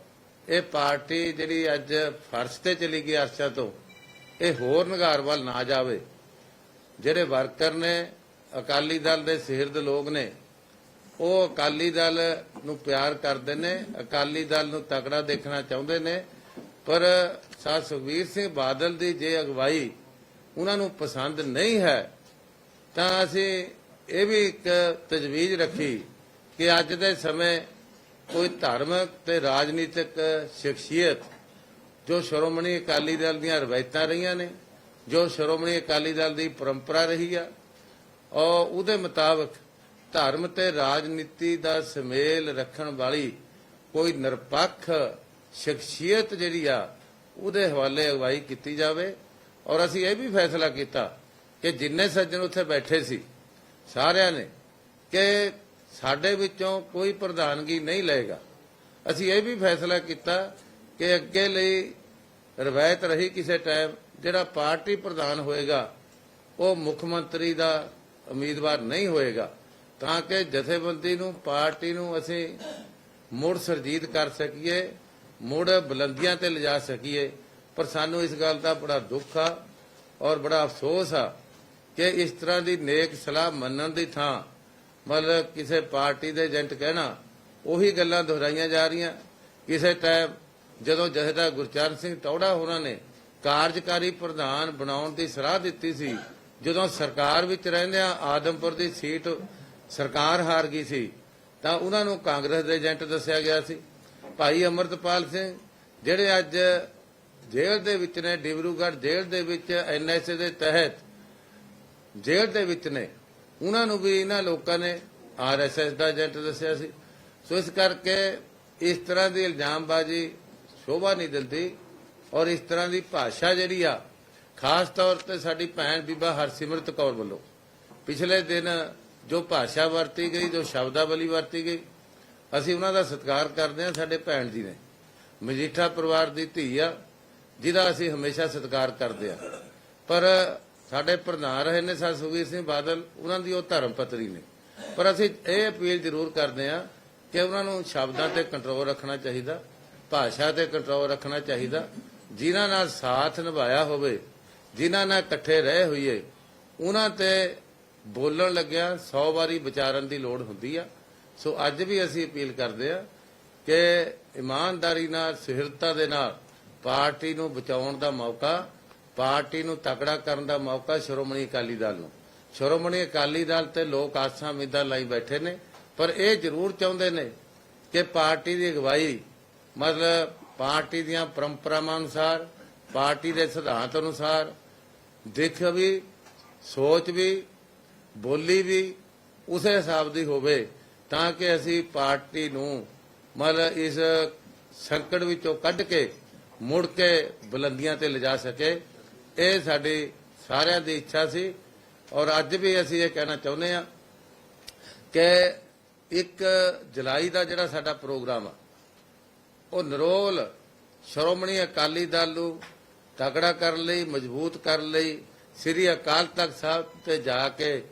A: ਇਹ ਪਾਰਟੀ ਜਿਹੜੀ ਅੱਜ ਫਰਸ਼ ਤੇ ਚਲੀ ਗਈ ਅਰਸ਼ਾ ਤੋਂ, ਇਹ ਹੋਰ ਨਗਾਰ ਵੱਲ ਨਾ ਜਾਵੇ। ਜਿਹੜੇ ਵਰਕਰ ਨੇ, ਅਕਾਲੀ ਦਲ ਦੇ ਸਿਰਦ ਲੋਕ ਨੇ, ਉਹ ਅਕਾਲੀ ਦਲ ਨੂੰ ਪਿਆਰ ਕਰਦੇ ਨੇ, ਅਕਾਲੀ ਦਲ ਨੂੰ ਤਕੜਾ ਦੇਖਣਾ ਚਾਹੁੰਦੇ ਨੇ। ਪਰ ਸਾ ਸੁਖਵੀਰ ਸਿੰਘ ਬਾਦਲ ਦੀ ਜੇ ਅਗਵਾਈ ਉਹਨਾਂ ਨੂੰ ਪਸੰਦ ਨਹੀਂ ਹੈ, ਤਾਂ ਅਸੀਂ ਇਹ ਵੀ ਇੱਕ ਤਜਵੀਜ਼ ਰੱਖੀ ਕਿ ਅੱਜ ਦੇ ਸਮੇਂ ਕੋਈ ਧਾਰਮਿਕ ਤੇ ਰਾਜਨੀਤਿਕ ਸ਼ਖਸੀਅਤ ਜੋ ਸ਼੍ਰੋਮਣੀ ਅਕਾਲੀ ਦਲ ਦੀਆਂ ਰਵਾਇਤਾਂ ਰਹੀਆਂ ਨੇ, ਜੋ ਸ਼੍ਰੋਮਣੀ ਅਕਾਲੀ ਦਲ ਦੀ ਪਰੰਪਰਾ ਰਹੀ ਆ, ਔਰ ਉਹਦੇ ਮੁਤਾਬਕ ਧਰਮ ਤੇ ਰਾਜਨੀਤੀ ਦਾ ਸਮੇਲ ਰੱਖਣ ਵਾਲੀ ਕੋਈ ਨਿਰਪੱਖ ਸ਼ਖਸੀਅਤ ਜਿਹੜੀ ਆ, ਉਹਦੇ ਹਵਾਲੇ ਅਗਵਾਈ ਕੀਤੀ ਜਾਵੇ। ਔਰ ਅਸੀਂ ਇਹ ਵੀ ਫੈਸਲਾ ਕੀਤਾ ਕਿ ਜਿੰਨੇ ਸੱਜਣ ਉੱਥੇ ਬੈਠੇ ਸੀ ਸਾਰਿਆਂ ਨੇ ਕਿ ਸਾਡੇ ਵਿੱਚੋਂ ਕੋਈ ਪ੍ਰਧਾਨਗੀ ਨਹੀਂ ਲਏਗਾ। ਅਸੀਂ ਇਹ ਵੀ ਫੈਸਲਾ ਕੀਤਾ ਕਿ ਅੱਗੇ ਲਈ ਰਵਾਇਤ ਰਹੀ ਕਿਸੇ ਟਾਈਮ ਜਿਹੜਾ ਪਾਰਟੀ ਪ੍ਰਧਾਨ ਹੋਏਗਾ, ਉਹ ਮੁੱਖ ਮੰਤਰੀ ਦਾ ਉਮੀਦਵਾਰ ਨਹੀਂ ਹੋਏਗਾ, ਤਾਂ ਕਿ ਜਥੇਬੰਦੀ ਨੂੰ, ਪਾਰਟੀ ਨੂੰ ਅਸੀਂ ਮੁੜ ਸਰਜੀਤ ਕਰ ਸਕੀਏ, ਮੁੜ ਬੁਲੰਦੀਆਂ ਤੇ ਲਿਜਾ ਸਕੀਏ। ਪਰ ਸਾਨੂੰ ਇਸ ਗੱਲ ਦਾ ਬੜਾ ਦੁੱਖ ਆ ਔਰ ਬੜਾ ਅਫਸੋਸ ਆ ਕਿ ਇਸ ਤਰ੍ਹਾਂ ਦੀ ਨੇਕ ਸਲਾਹ ਮੰਨਣ ਦੀ ਥਾਂ, ਮਤਲਬ ਕਿਸੇ ਪਾਰਟੀ ਦੇ ਏਜੰਟ ਕਹਿਣਾ, ਉਹੀ ਗੱਲਾਂ ਦੁਹਰਾਈਆਂ ਜਾ ਰਹੀਆਂ। ਕਿਸੇ ਟਾਈਮ ਜਦੋਂ ਜਥੇਦਾਰ ਗੁਰਚਰਨ ਸਿੰਘ ਟੌੜਾ ਹੋਰਾਂ ਨੇ ਕਾਰਜਕਾਰੀ ਪ੍ਰਧਾਨ ਬਣਾਉਣ ਦੀ ਸਲਾਹ ਦਿੱਤੀ ਸੀ, ਜਦੋਂ ਸਰਕਾਰ ਵਿੱਚ ਰਹਿੰਦਿਆਂ ਆਦਮਪੁਰ ਦੀ ਸੀਟ ਸਰਕਾਰ ਹਾਰ ਗਈ ਸੀ, ਤਾਂ ਉਹਨਾਂ ਨੂੰ ਕਾਂਗਰਸ ਦੇ ਏਜੰਟ ਦੱਸਿਆ ਗਿਆ ਸੀ। ਭਾਈ ਅਮਰਤਪਾਲ ਸਿੰਘ, ਜਿਹੜੇ ਅੱਜ ਜੇਲ੍ਹ ਦੇ ਵਿੱਚ ਨੇ, ਡਿਬਰੂਗੜ੍ਹ ਜੇਲ੍ਹ ਦੇ ਵਿੱਚ ਐਨਐਸਏ ਦੇ ਤਹਿਤ ਜੇਲ੍ਹ ਦੇ ਵਿੱਚ ਨੇ। ਉਹਨਾਂ ਨੂੰ ਵੀ ਇਹਨਾਂ ਲੋਕਾਂ ਨੇ ਆਰਐਸਐਸ ਦਾ ਏਜੰਟ ਦੱਸਿਆ ਸੀ। ਸੋ ਇਸ ਕਰਕੇ ਇਸ ਤਰ੍ਹਾਂ ਦੀ ਇਲਜ਼ਾਮਬਾਜ਼ੀ ਸ਼ੋਭਾ ਨਹੀਂ ਦਿੰਦੀ ਔਰ ਇਸ ਤਰ੍ਹਾਂ ਦੀ ਭਾਸ਼ਾ ਜਿਹੜੀ ਆ, ਖਾਸ ਤੌਰ ਤੇ ਸਾਡੀ ਭੈਣ ਬੀਬਾ ਹਰਸਿਮਰਤ ਕੌਰ ਵੱਲੋਂ, ਪਿਛਲੇ ਦਿਨ ਜੋ ਭਾਸ਼ਾ ਵਰਤੀ ਗਈ, ਜੋ ਸ਼ਬਦਾਵਲੀ ਵਰਤੀ ਗਈ, ਅਸੀਂ ਉਹਨਾਂ ਦਾ ਸਤਿਕਾਰ ਕਰਦੇ ਹਾਂ, ਸਾਡੇ ਭੈਣ ਜੀ ਨੇ। ਮਜੀਠਾ ਪਰਿਵਾਰ ਦੀ ਧੀ ਆ, ਜਿਹਦਾ ਅਸੀਂ ਹਮੇਸ਼ਾ ਸਤਿਕਾਰ ਕਰਦੇ ਆ ਪਰ ਸਾਡੇ ਪ੍ਰਧਾਨ ਰਹੇ ਨੇ, ਸਰ ਸੁਖਬੀਰ ਸਿੰਘ ਬਾਦਲ, ਉਹਨਾਂ ਦੀ ਉਹ ਧਰਮ ਪਤਨੀ ਨੇ। ਪਰ ਅਸੀਂ ਇਹ ਅਪੀਲ ਜ਼ਰੂਰ ਕਰਦੇ ਆ ਕਿ ਉਹਨਾਂ ਨੂੰ ਸ਼ਬਦਾਂ ਤੇ ਕੰਟਰੋਲ ਰੱਖਣਾ ਚਾਹੀਦਾ, ਭਾਸ਼ਾ ਤੇ ਕੰਟਰੋਲ ਰੱਖਣਾ ਚਾਹੀਦਾ। ਜਿਨ੍ਹਾਂ ਨਾਲ ਸਾਥ ਨਿਭਾਇਆ ਹੋਵੇ, ਜਿਨ੍ਹਾਂ ਨਾਲ ਇਕੱਠੇ ਰਹੇ ਹੋਈਏ, ਉਹਨਾਂ ਤੇ ਬੋਲਣ ਲੱਗਿਆ 100 ਵਾਰੀ ਵਿਚਾਰਨ ਦੀ ਲੋੜ ਹੁੰਦੀ ਆ। ਸੋ ਅੱਜ ਵੀ ਅਸੀਂ ਅਪੀਲ ਕਰਦੇ ਆ ਕਿ ਇਮਾਨਦਾਰੀ ਨਾਲ ਸਿਹਰਤਾ ਦੇ ਨਾਲ ਪਾਰਟੀ ਨੂੰ ਬਚਾਉਣ ਦਾ ਮੌਕਾ ਪਾਰਟੀ ਨੂੰ ਤਕੜਾ ਕਰਨ ਦਾ ਮੌਕਾ ਸ਼੍ਰੋਮਣੀ ਅਕਾਲੀ ਦਲ ਨੂੰ। ਸ਼੍ਰੋਮਣੀ ਅਕਾਲੀ ਦਲ ਤੇ ਲੋਕ ਆਸਾਂ ਉਮੀਦਾਂ ਲਈ ਬੈਠੇ ਨੇ, ਪਰ ਇਹ ਜ਼ਰੂਰ ਚਾਹੁੰਦੇ ਨੇ ਕਿ ਪਾਰਟੀ ਦੀ ਅਗਵਾਈ, ਮਤਲਬ ਪਾਰਟੀ ਦੀਆਂ ਪਰੰਪਰਾਵਾਂ ਅਨੁਸਾਰ, ਪਾਰਟੀ ਦੇ ਸਿਧਾਂਤ ਅਨੁਸਾਰ, ਦਿੱਖ ਵੀ, ਸੋਚ ਵੀ, ਬੋਲੀ ਵੀ ਉਸੇ ਹਿਸਾਬ ਦੀ ਹੋਵੇ ਤਾਂ ਕਿ ਅਸੀਂ ਪਾਰਟੀ ਨੂੰ ਮਤਲਬ ਇਸ ਸੰਕਟ ਵਿੱਚੋਂ ਕੱਢ ਕੇ ਮੁੜ ਕੇ ਬੁਲੰਦੀਆਂ ਤੇ ਲਿਜਾ ਸਕੇ ਇਹ ਸਾਡੀ ਸਾਰਿਆਂ ਦੀ ਇੱਛਾ ਸੀ ਔਰ ਅੱਜ ਵੀ ਅਸੀਂ ਇਹ ਕਹਿਣਾ ਚਾਹੁੰਦੇ ਹਾਂ ਕਿ ਇੱਕ ਜੁਲਾਈ ਦਾ ਜਿਹੜਾ ਸਾਡਾ ਪ੍ਰੋਗਰਾਮ ਆ, ਉਹ ਨਰੋਲ ਸ਼੍ਰੋਮਣੀ ਅਕਾਲੀ ਦਲ ਨੂੰ ਤਗੜਾ ਕਰਨ ਲਈ, ਮਜ਼ਬੂਤ ਕਰਨ ਲਈ ਸ੍ਰੀ ਅਕਾਲ ਤਖਤ ਸਾਹਿਬ ਤੇ ਜਾ ਕੇ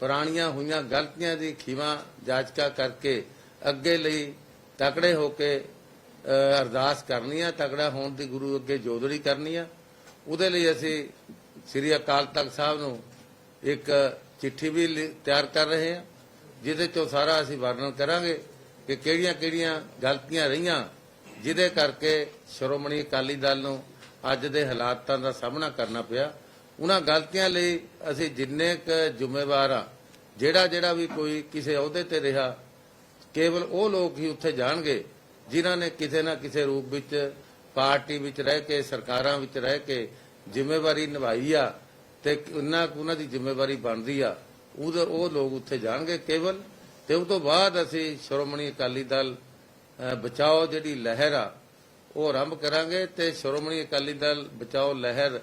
A: ਪੁਰਾਣੀਆਂ ਹੋਈਆਂ ਗਲਤੀਆਂ ਦੀ ਖਿਮਾ ਜਾਚਕਾ ਕਰਕੇ ਅੱਗੇ ਲਈ ਤਕੜੇ ਹੋ ਕੇ ਅਰਦਾਸ ਕਰਨੀ ਆ, ਤਕੜਾ ਹੋਣ ਦੀ ਗੁਰੂ ਅੱਗੇ ਜੋਦੜੀ ਕਰਨੀ ਆ। ਉਹਦੇ ਲਈ ਅਸੀਂ ਸ੍ਰੀ ਅਕਾਲ ਤਖਤ ਸਾਹਿਬ ਨੂੰ ਇੱਕ ਚਿੱਠੀ ਵੀ ਤਿਆਰ ਕਰ ਰਹੇ ਹਾਂ, ਜਿਹਦੇ ਚੋਂ ਸਾਰਾ ਅਸੀਂ ਵਰਣਨ ਕਰਾਂਗੇ ਕਿ ਕਿਹੜੀਆਂ-ਕਿਹੜੀਆਂ ਗਲਤੀਆਂ ਰਹੀਆਂ, ਜਿਹਦੇ ਕਰਕੇ ਸ਼੍ਰੋਮਣੀ ਅਕਾਲੀ ਦਲ ਨੂੰ ਅੱਜ ਦੇ ਹਾਲਾਤਾਂ ਦਾ ਸਾਹਮਣਾ ਕਰਨਾ ਪਿਆ। ਉਹਨਾਂ ਗਲਤੀਆਂ ਲਈ ਅਸੀਂ ਜਿੰਨੇ ਕ ਜ਼ਿੰਮੇਵਾਰ ਆ ਜਿਹੜਾ ਜਿਹੜਾ ਵੀ ਕੋਈ ਕਿਸੇ ਅਹੁਦੇ ਤੇ ਰਿਹਾ, ਕੇਵਲ ਉਹ ਲੋਕ ਹੀ ਉੱਥੇ ਜਾਣਗੇ, ਜਿਨ੍ਹਾਂ ਨੇ ਕਿਸੇ ਨਾ ਕਿਸੇ ਰੂਪ ਵਿੱਚ ਪਾਰਟੀ ਵਿੱਚ ਰਹਿ ਕੇ, ਸਰਕਾਰਾਂ ਵਿੱਚ ਰਹਿ ਕੇ ਜ਼ਿੰਮੇਵਾਰੀ ਨਿਭਾਈ ਆ ਤੇ ਉਹਨਾਂ ਕੁ ਉਹਨਾਂ ਦੀ ਜ਼ਿੰਮੇਵਾਰੀ ਬਣਦੀ ਆ, ਉਹਦੇ ਉਹ ਲੋਕ ਉੱਥੇ ਜਾਣਗੇ ਕੇਵਲ। ਤੇ ਉਸ ਤੋਂ ਬਾਅਦ ਅਸੀਂ ਸ਼੍ਰੋਮਣੀ ਅਕਾਲੀ ਦਲ ਬਚਾਓ ਜਿਹੜੀ ਲਹਿਰ ਆ, ਉਹ ਆਰੰਭ ਕਰਾਂਗੇ ਤੇ ਸ਼੍ਰੋਮਣੀ ਅਕਾਲੀ ਦਲ ਬਚਾਓ ਲਹਿਰ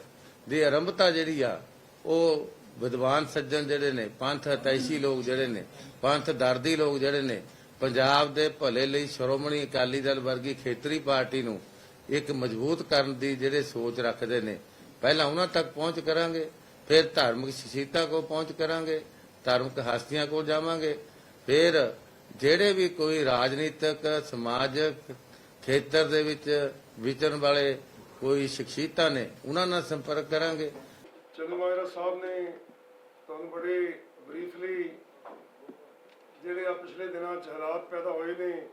A: ਦੀ ਆਰੰਭਤਾ ਜਿਹੜੀ ਆ, ਉਹ ਵਿਦਵਾਨ ਸੱਜਣ ਜਿਹੜੇ ਨੇ, ਪੰਥ ਹਤੈਸ਼ੀ ਲੋਕ ਜਿਹੜੇ ਨੇ, ਪੰਥ ਦਰਦੀ ਲੋਕ ਜਿਹੜੇ ਨੇ, ਪੰਜਾਬ ਦੇ ਭਲੇ ਲਈ ਸ਼੍ਰੋਮਣੀ ਅਕਾਲੀ ਦਲ ਵਰਗੀ ਖੇਤਰੀ ਪਾਰਟੀ ਨੂੰ ਇੱਕ ਮਜ਼ਬੂਤ ਕਰਨ ਦੀ ਜਿਹੜੇ ਸੋਚ ਰੱਖਦੇ ਨੇ, ਪਹਿਲਾਂ ਉਹਨਾਂ ਤੱਕ ਪਹੁੰਚ ਕਰਾਂਗੇ, ਫਿਰ ਧਾਰਮਿਕ ਸ਼ਖਸੀਅਤਾਂ ਕੋਲ ਪਹੁੰਚ ਕਰਾਂਗੇ, ਧਾਰਮਿਕ ਹਸਤੀਆਂ ਕੋਲ ਜਾਵਾਂਗੇ, ਫਿਰ ਜਿਹੜੇ ਵੀ ਕੋਈ ਰਾਜਨੀਤਿਕ, ਸਮਾਜਿਕ ਖੇਤਰ ਦੇ ਵਿੱਚ ਵਿਚਰਨ ਵਾਲੇ ਕੋਈ ਸ਼ਖਸੀਅਤਾਂ ਨੇ, ਉਹਨਾਂ ਨਾਲ ਸੰਪਰਕ ਕਰਾਂਗੇ।
D: ਚੰਦੂ ਮਾਜਰਾ ਸਾਹਿਬ ਨੇ ਤੁਹਾਨੂੰ ਬੜੇ ਬਰੀਫਲੀ ਜਿਹੜੇ ਆ ਪਿਛਲੇ ਦਿਨਾਂ 'ਚ ਹਾਲਾਤ ਪੈਦਾ ਹੋਏ ਨੇ,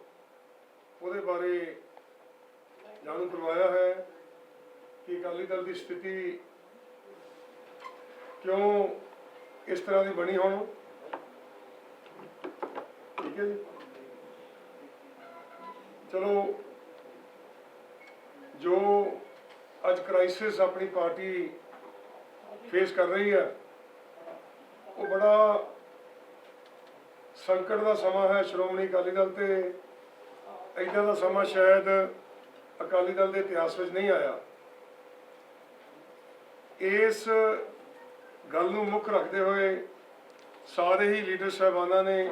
D: ਉਹਦੇ ਬਾਰੇ ਜਾਣੂ ਕਰਵਾਇਆ ਹੈ ਕਿ ਅਕਾਲੀ ਦਲ ਦੀ ਸਥਿਤੀ ਕਿਉਂ ਇਸ ਤਰ੍ਹਾਂ ਦੀ ਬਣੀ ਹੋਣ? ਠੀਕ ਹੈ ਜੀ। ਚਲੋ, ਜੋ ਅੱਜ ਕ੍ਰਾਈਸਿਸ ਆਪਣੀ ਪਾਰਟੀ ਫੇਸ ਕਰ ਰਹੀ ਹੈ, ਉਹ ਬੜਾ ਸੰਕਟ ਦਾ ਸਮਾਂ ਹੈ ਸ਼੍ਰੋਮਣੀ ਅਕਾਲੀ ਦਲ ਤੇ। ਇਦਾਂ ਦਾ ਸਮਾਂ ਸ਼ਾਇਦ ਅਕਾਲੀ ਦਲ ਦੇ ਇਤਿਹਾਸ ਵਿੱਚ ਨਹੀਂ ਆਇਆ। ਇਸ ਗੱਲ ਨੂੰ ਮੁੱਖ ਰੱਖਦੇ ਹੋਏ ਸਾਰੇ ਹੀ ਲੀਡਰ ਸਾਹਿਬਾਨਾਂ ਨੇ,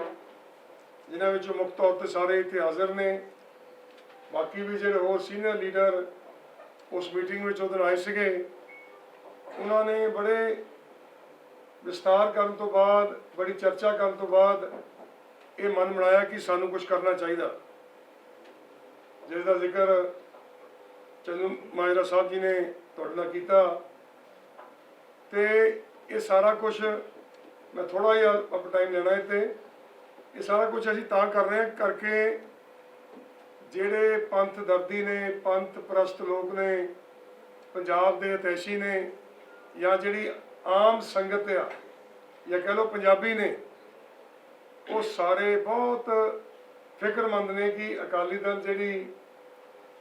D: ਜਿਨ੍ਹਾਂ ਵਿੱਚੋਂ ਮੁੱਖ ਤੌਰ ਤੇ ਸਾਰੇ ਇੱਥੇ ਹਾਜ਼ਰ ਨੇ, ਬਾਕੀ ਵੀ ਜਿਹੜੇ ਹੋਰ ਸੀਨੀਅਰ ਲੀਡਰ ਉਸ ਮੀਟਿੰਗ ਵਿੱਚ ਉਹਦੇ ਆਏ ਸੀਗੇ, ਉਹਨਾਂ ਨੇ ਬੜੇ ਵਿਸਤਾਰ ਕਰਨ ਤੋਂ ਬਾਅਦ, ਬੜੀ ਚਰਚਾ ਕਰਨ ਤੋਂ ਬਾਅਦ ਇਹ ਮਨ ਬਣਾਇਆ ਕਿ ਸਾਨੂੰ ਕੁਝ ਕਰਨਾ ਚਾਹੀਦਾ। ਜਿਸ ਦਾ ਜ਼ਿਕਰ ਚੰਦੂ ਮਾਜਰਾ ਸਾਹਿਬ ਜੀ ਨੇ ਤੁਹਾਡੇ ਨਾਲ ਕੀਤਾ। ਤੇ ਇਹ ਸਾਰਾ ਕੁਝ ਮੈਂ ਥੋੜਾ ਜਿਹਾ ਅਪ ਟਾਈਮ ਲੈਣਾ ਹੈ ਤੇ ਇਹ ਸਾਰਾ ਕੁਝ ਅਸੀਂ ਤਾਂ ਕਰ ਰਹੇ ਹਾਂ ਕਰਕੇ ਜਿਹੜੇ ਪੰਥ ਦਰਦੀ ਨੇ, ਪੰਥ ਪ੍ਰਸਤ ਲੋਕ ਨੇ, ਪੰਜਾਬ ਦੇ ਅਤੈਸ਼ੀ ਨੇ ਜਾਂ ਜਿਹੜੀ ਆਮ ਸੰਗਤ ਆ, ਜਾਂ ਕਹ ਲਓ ਪੰਜਾਬੀ ਨੇ, ਉਹ ਸਾਰੇ ਬਹੁਤ ਫਿਕਰਮੰਦ ਨੇ ਕਿ ਅਕਾਲੀ ਦਲ ਜਿਹੜੀ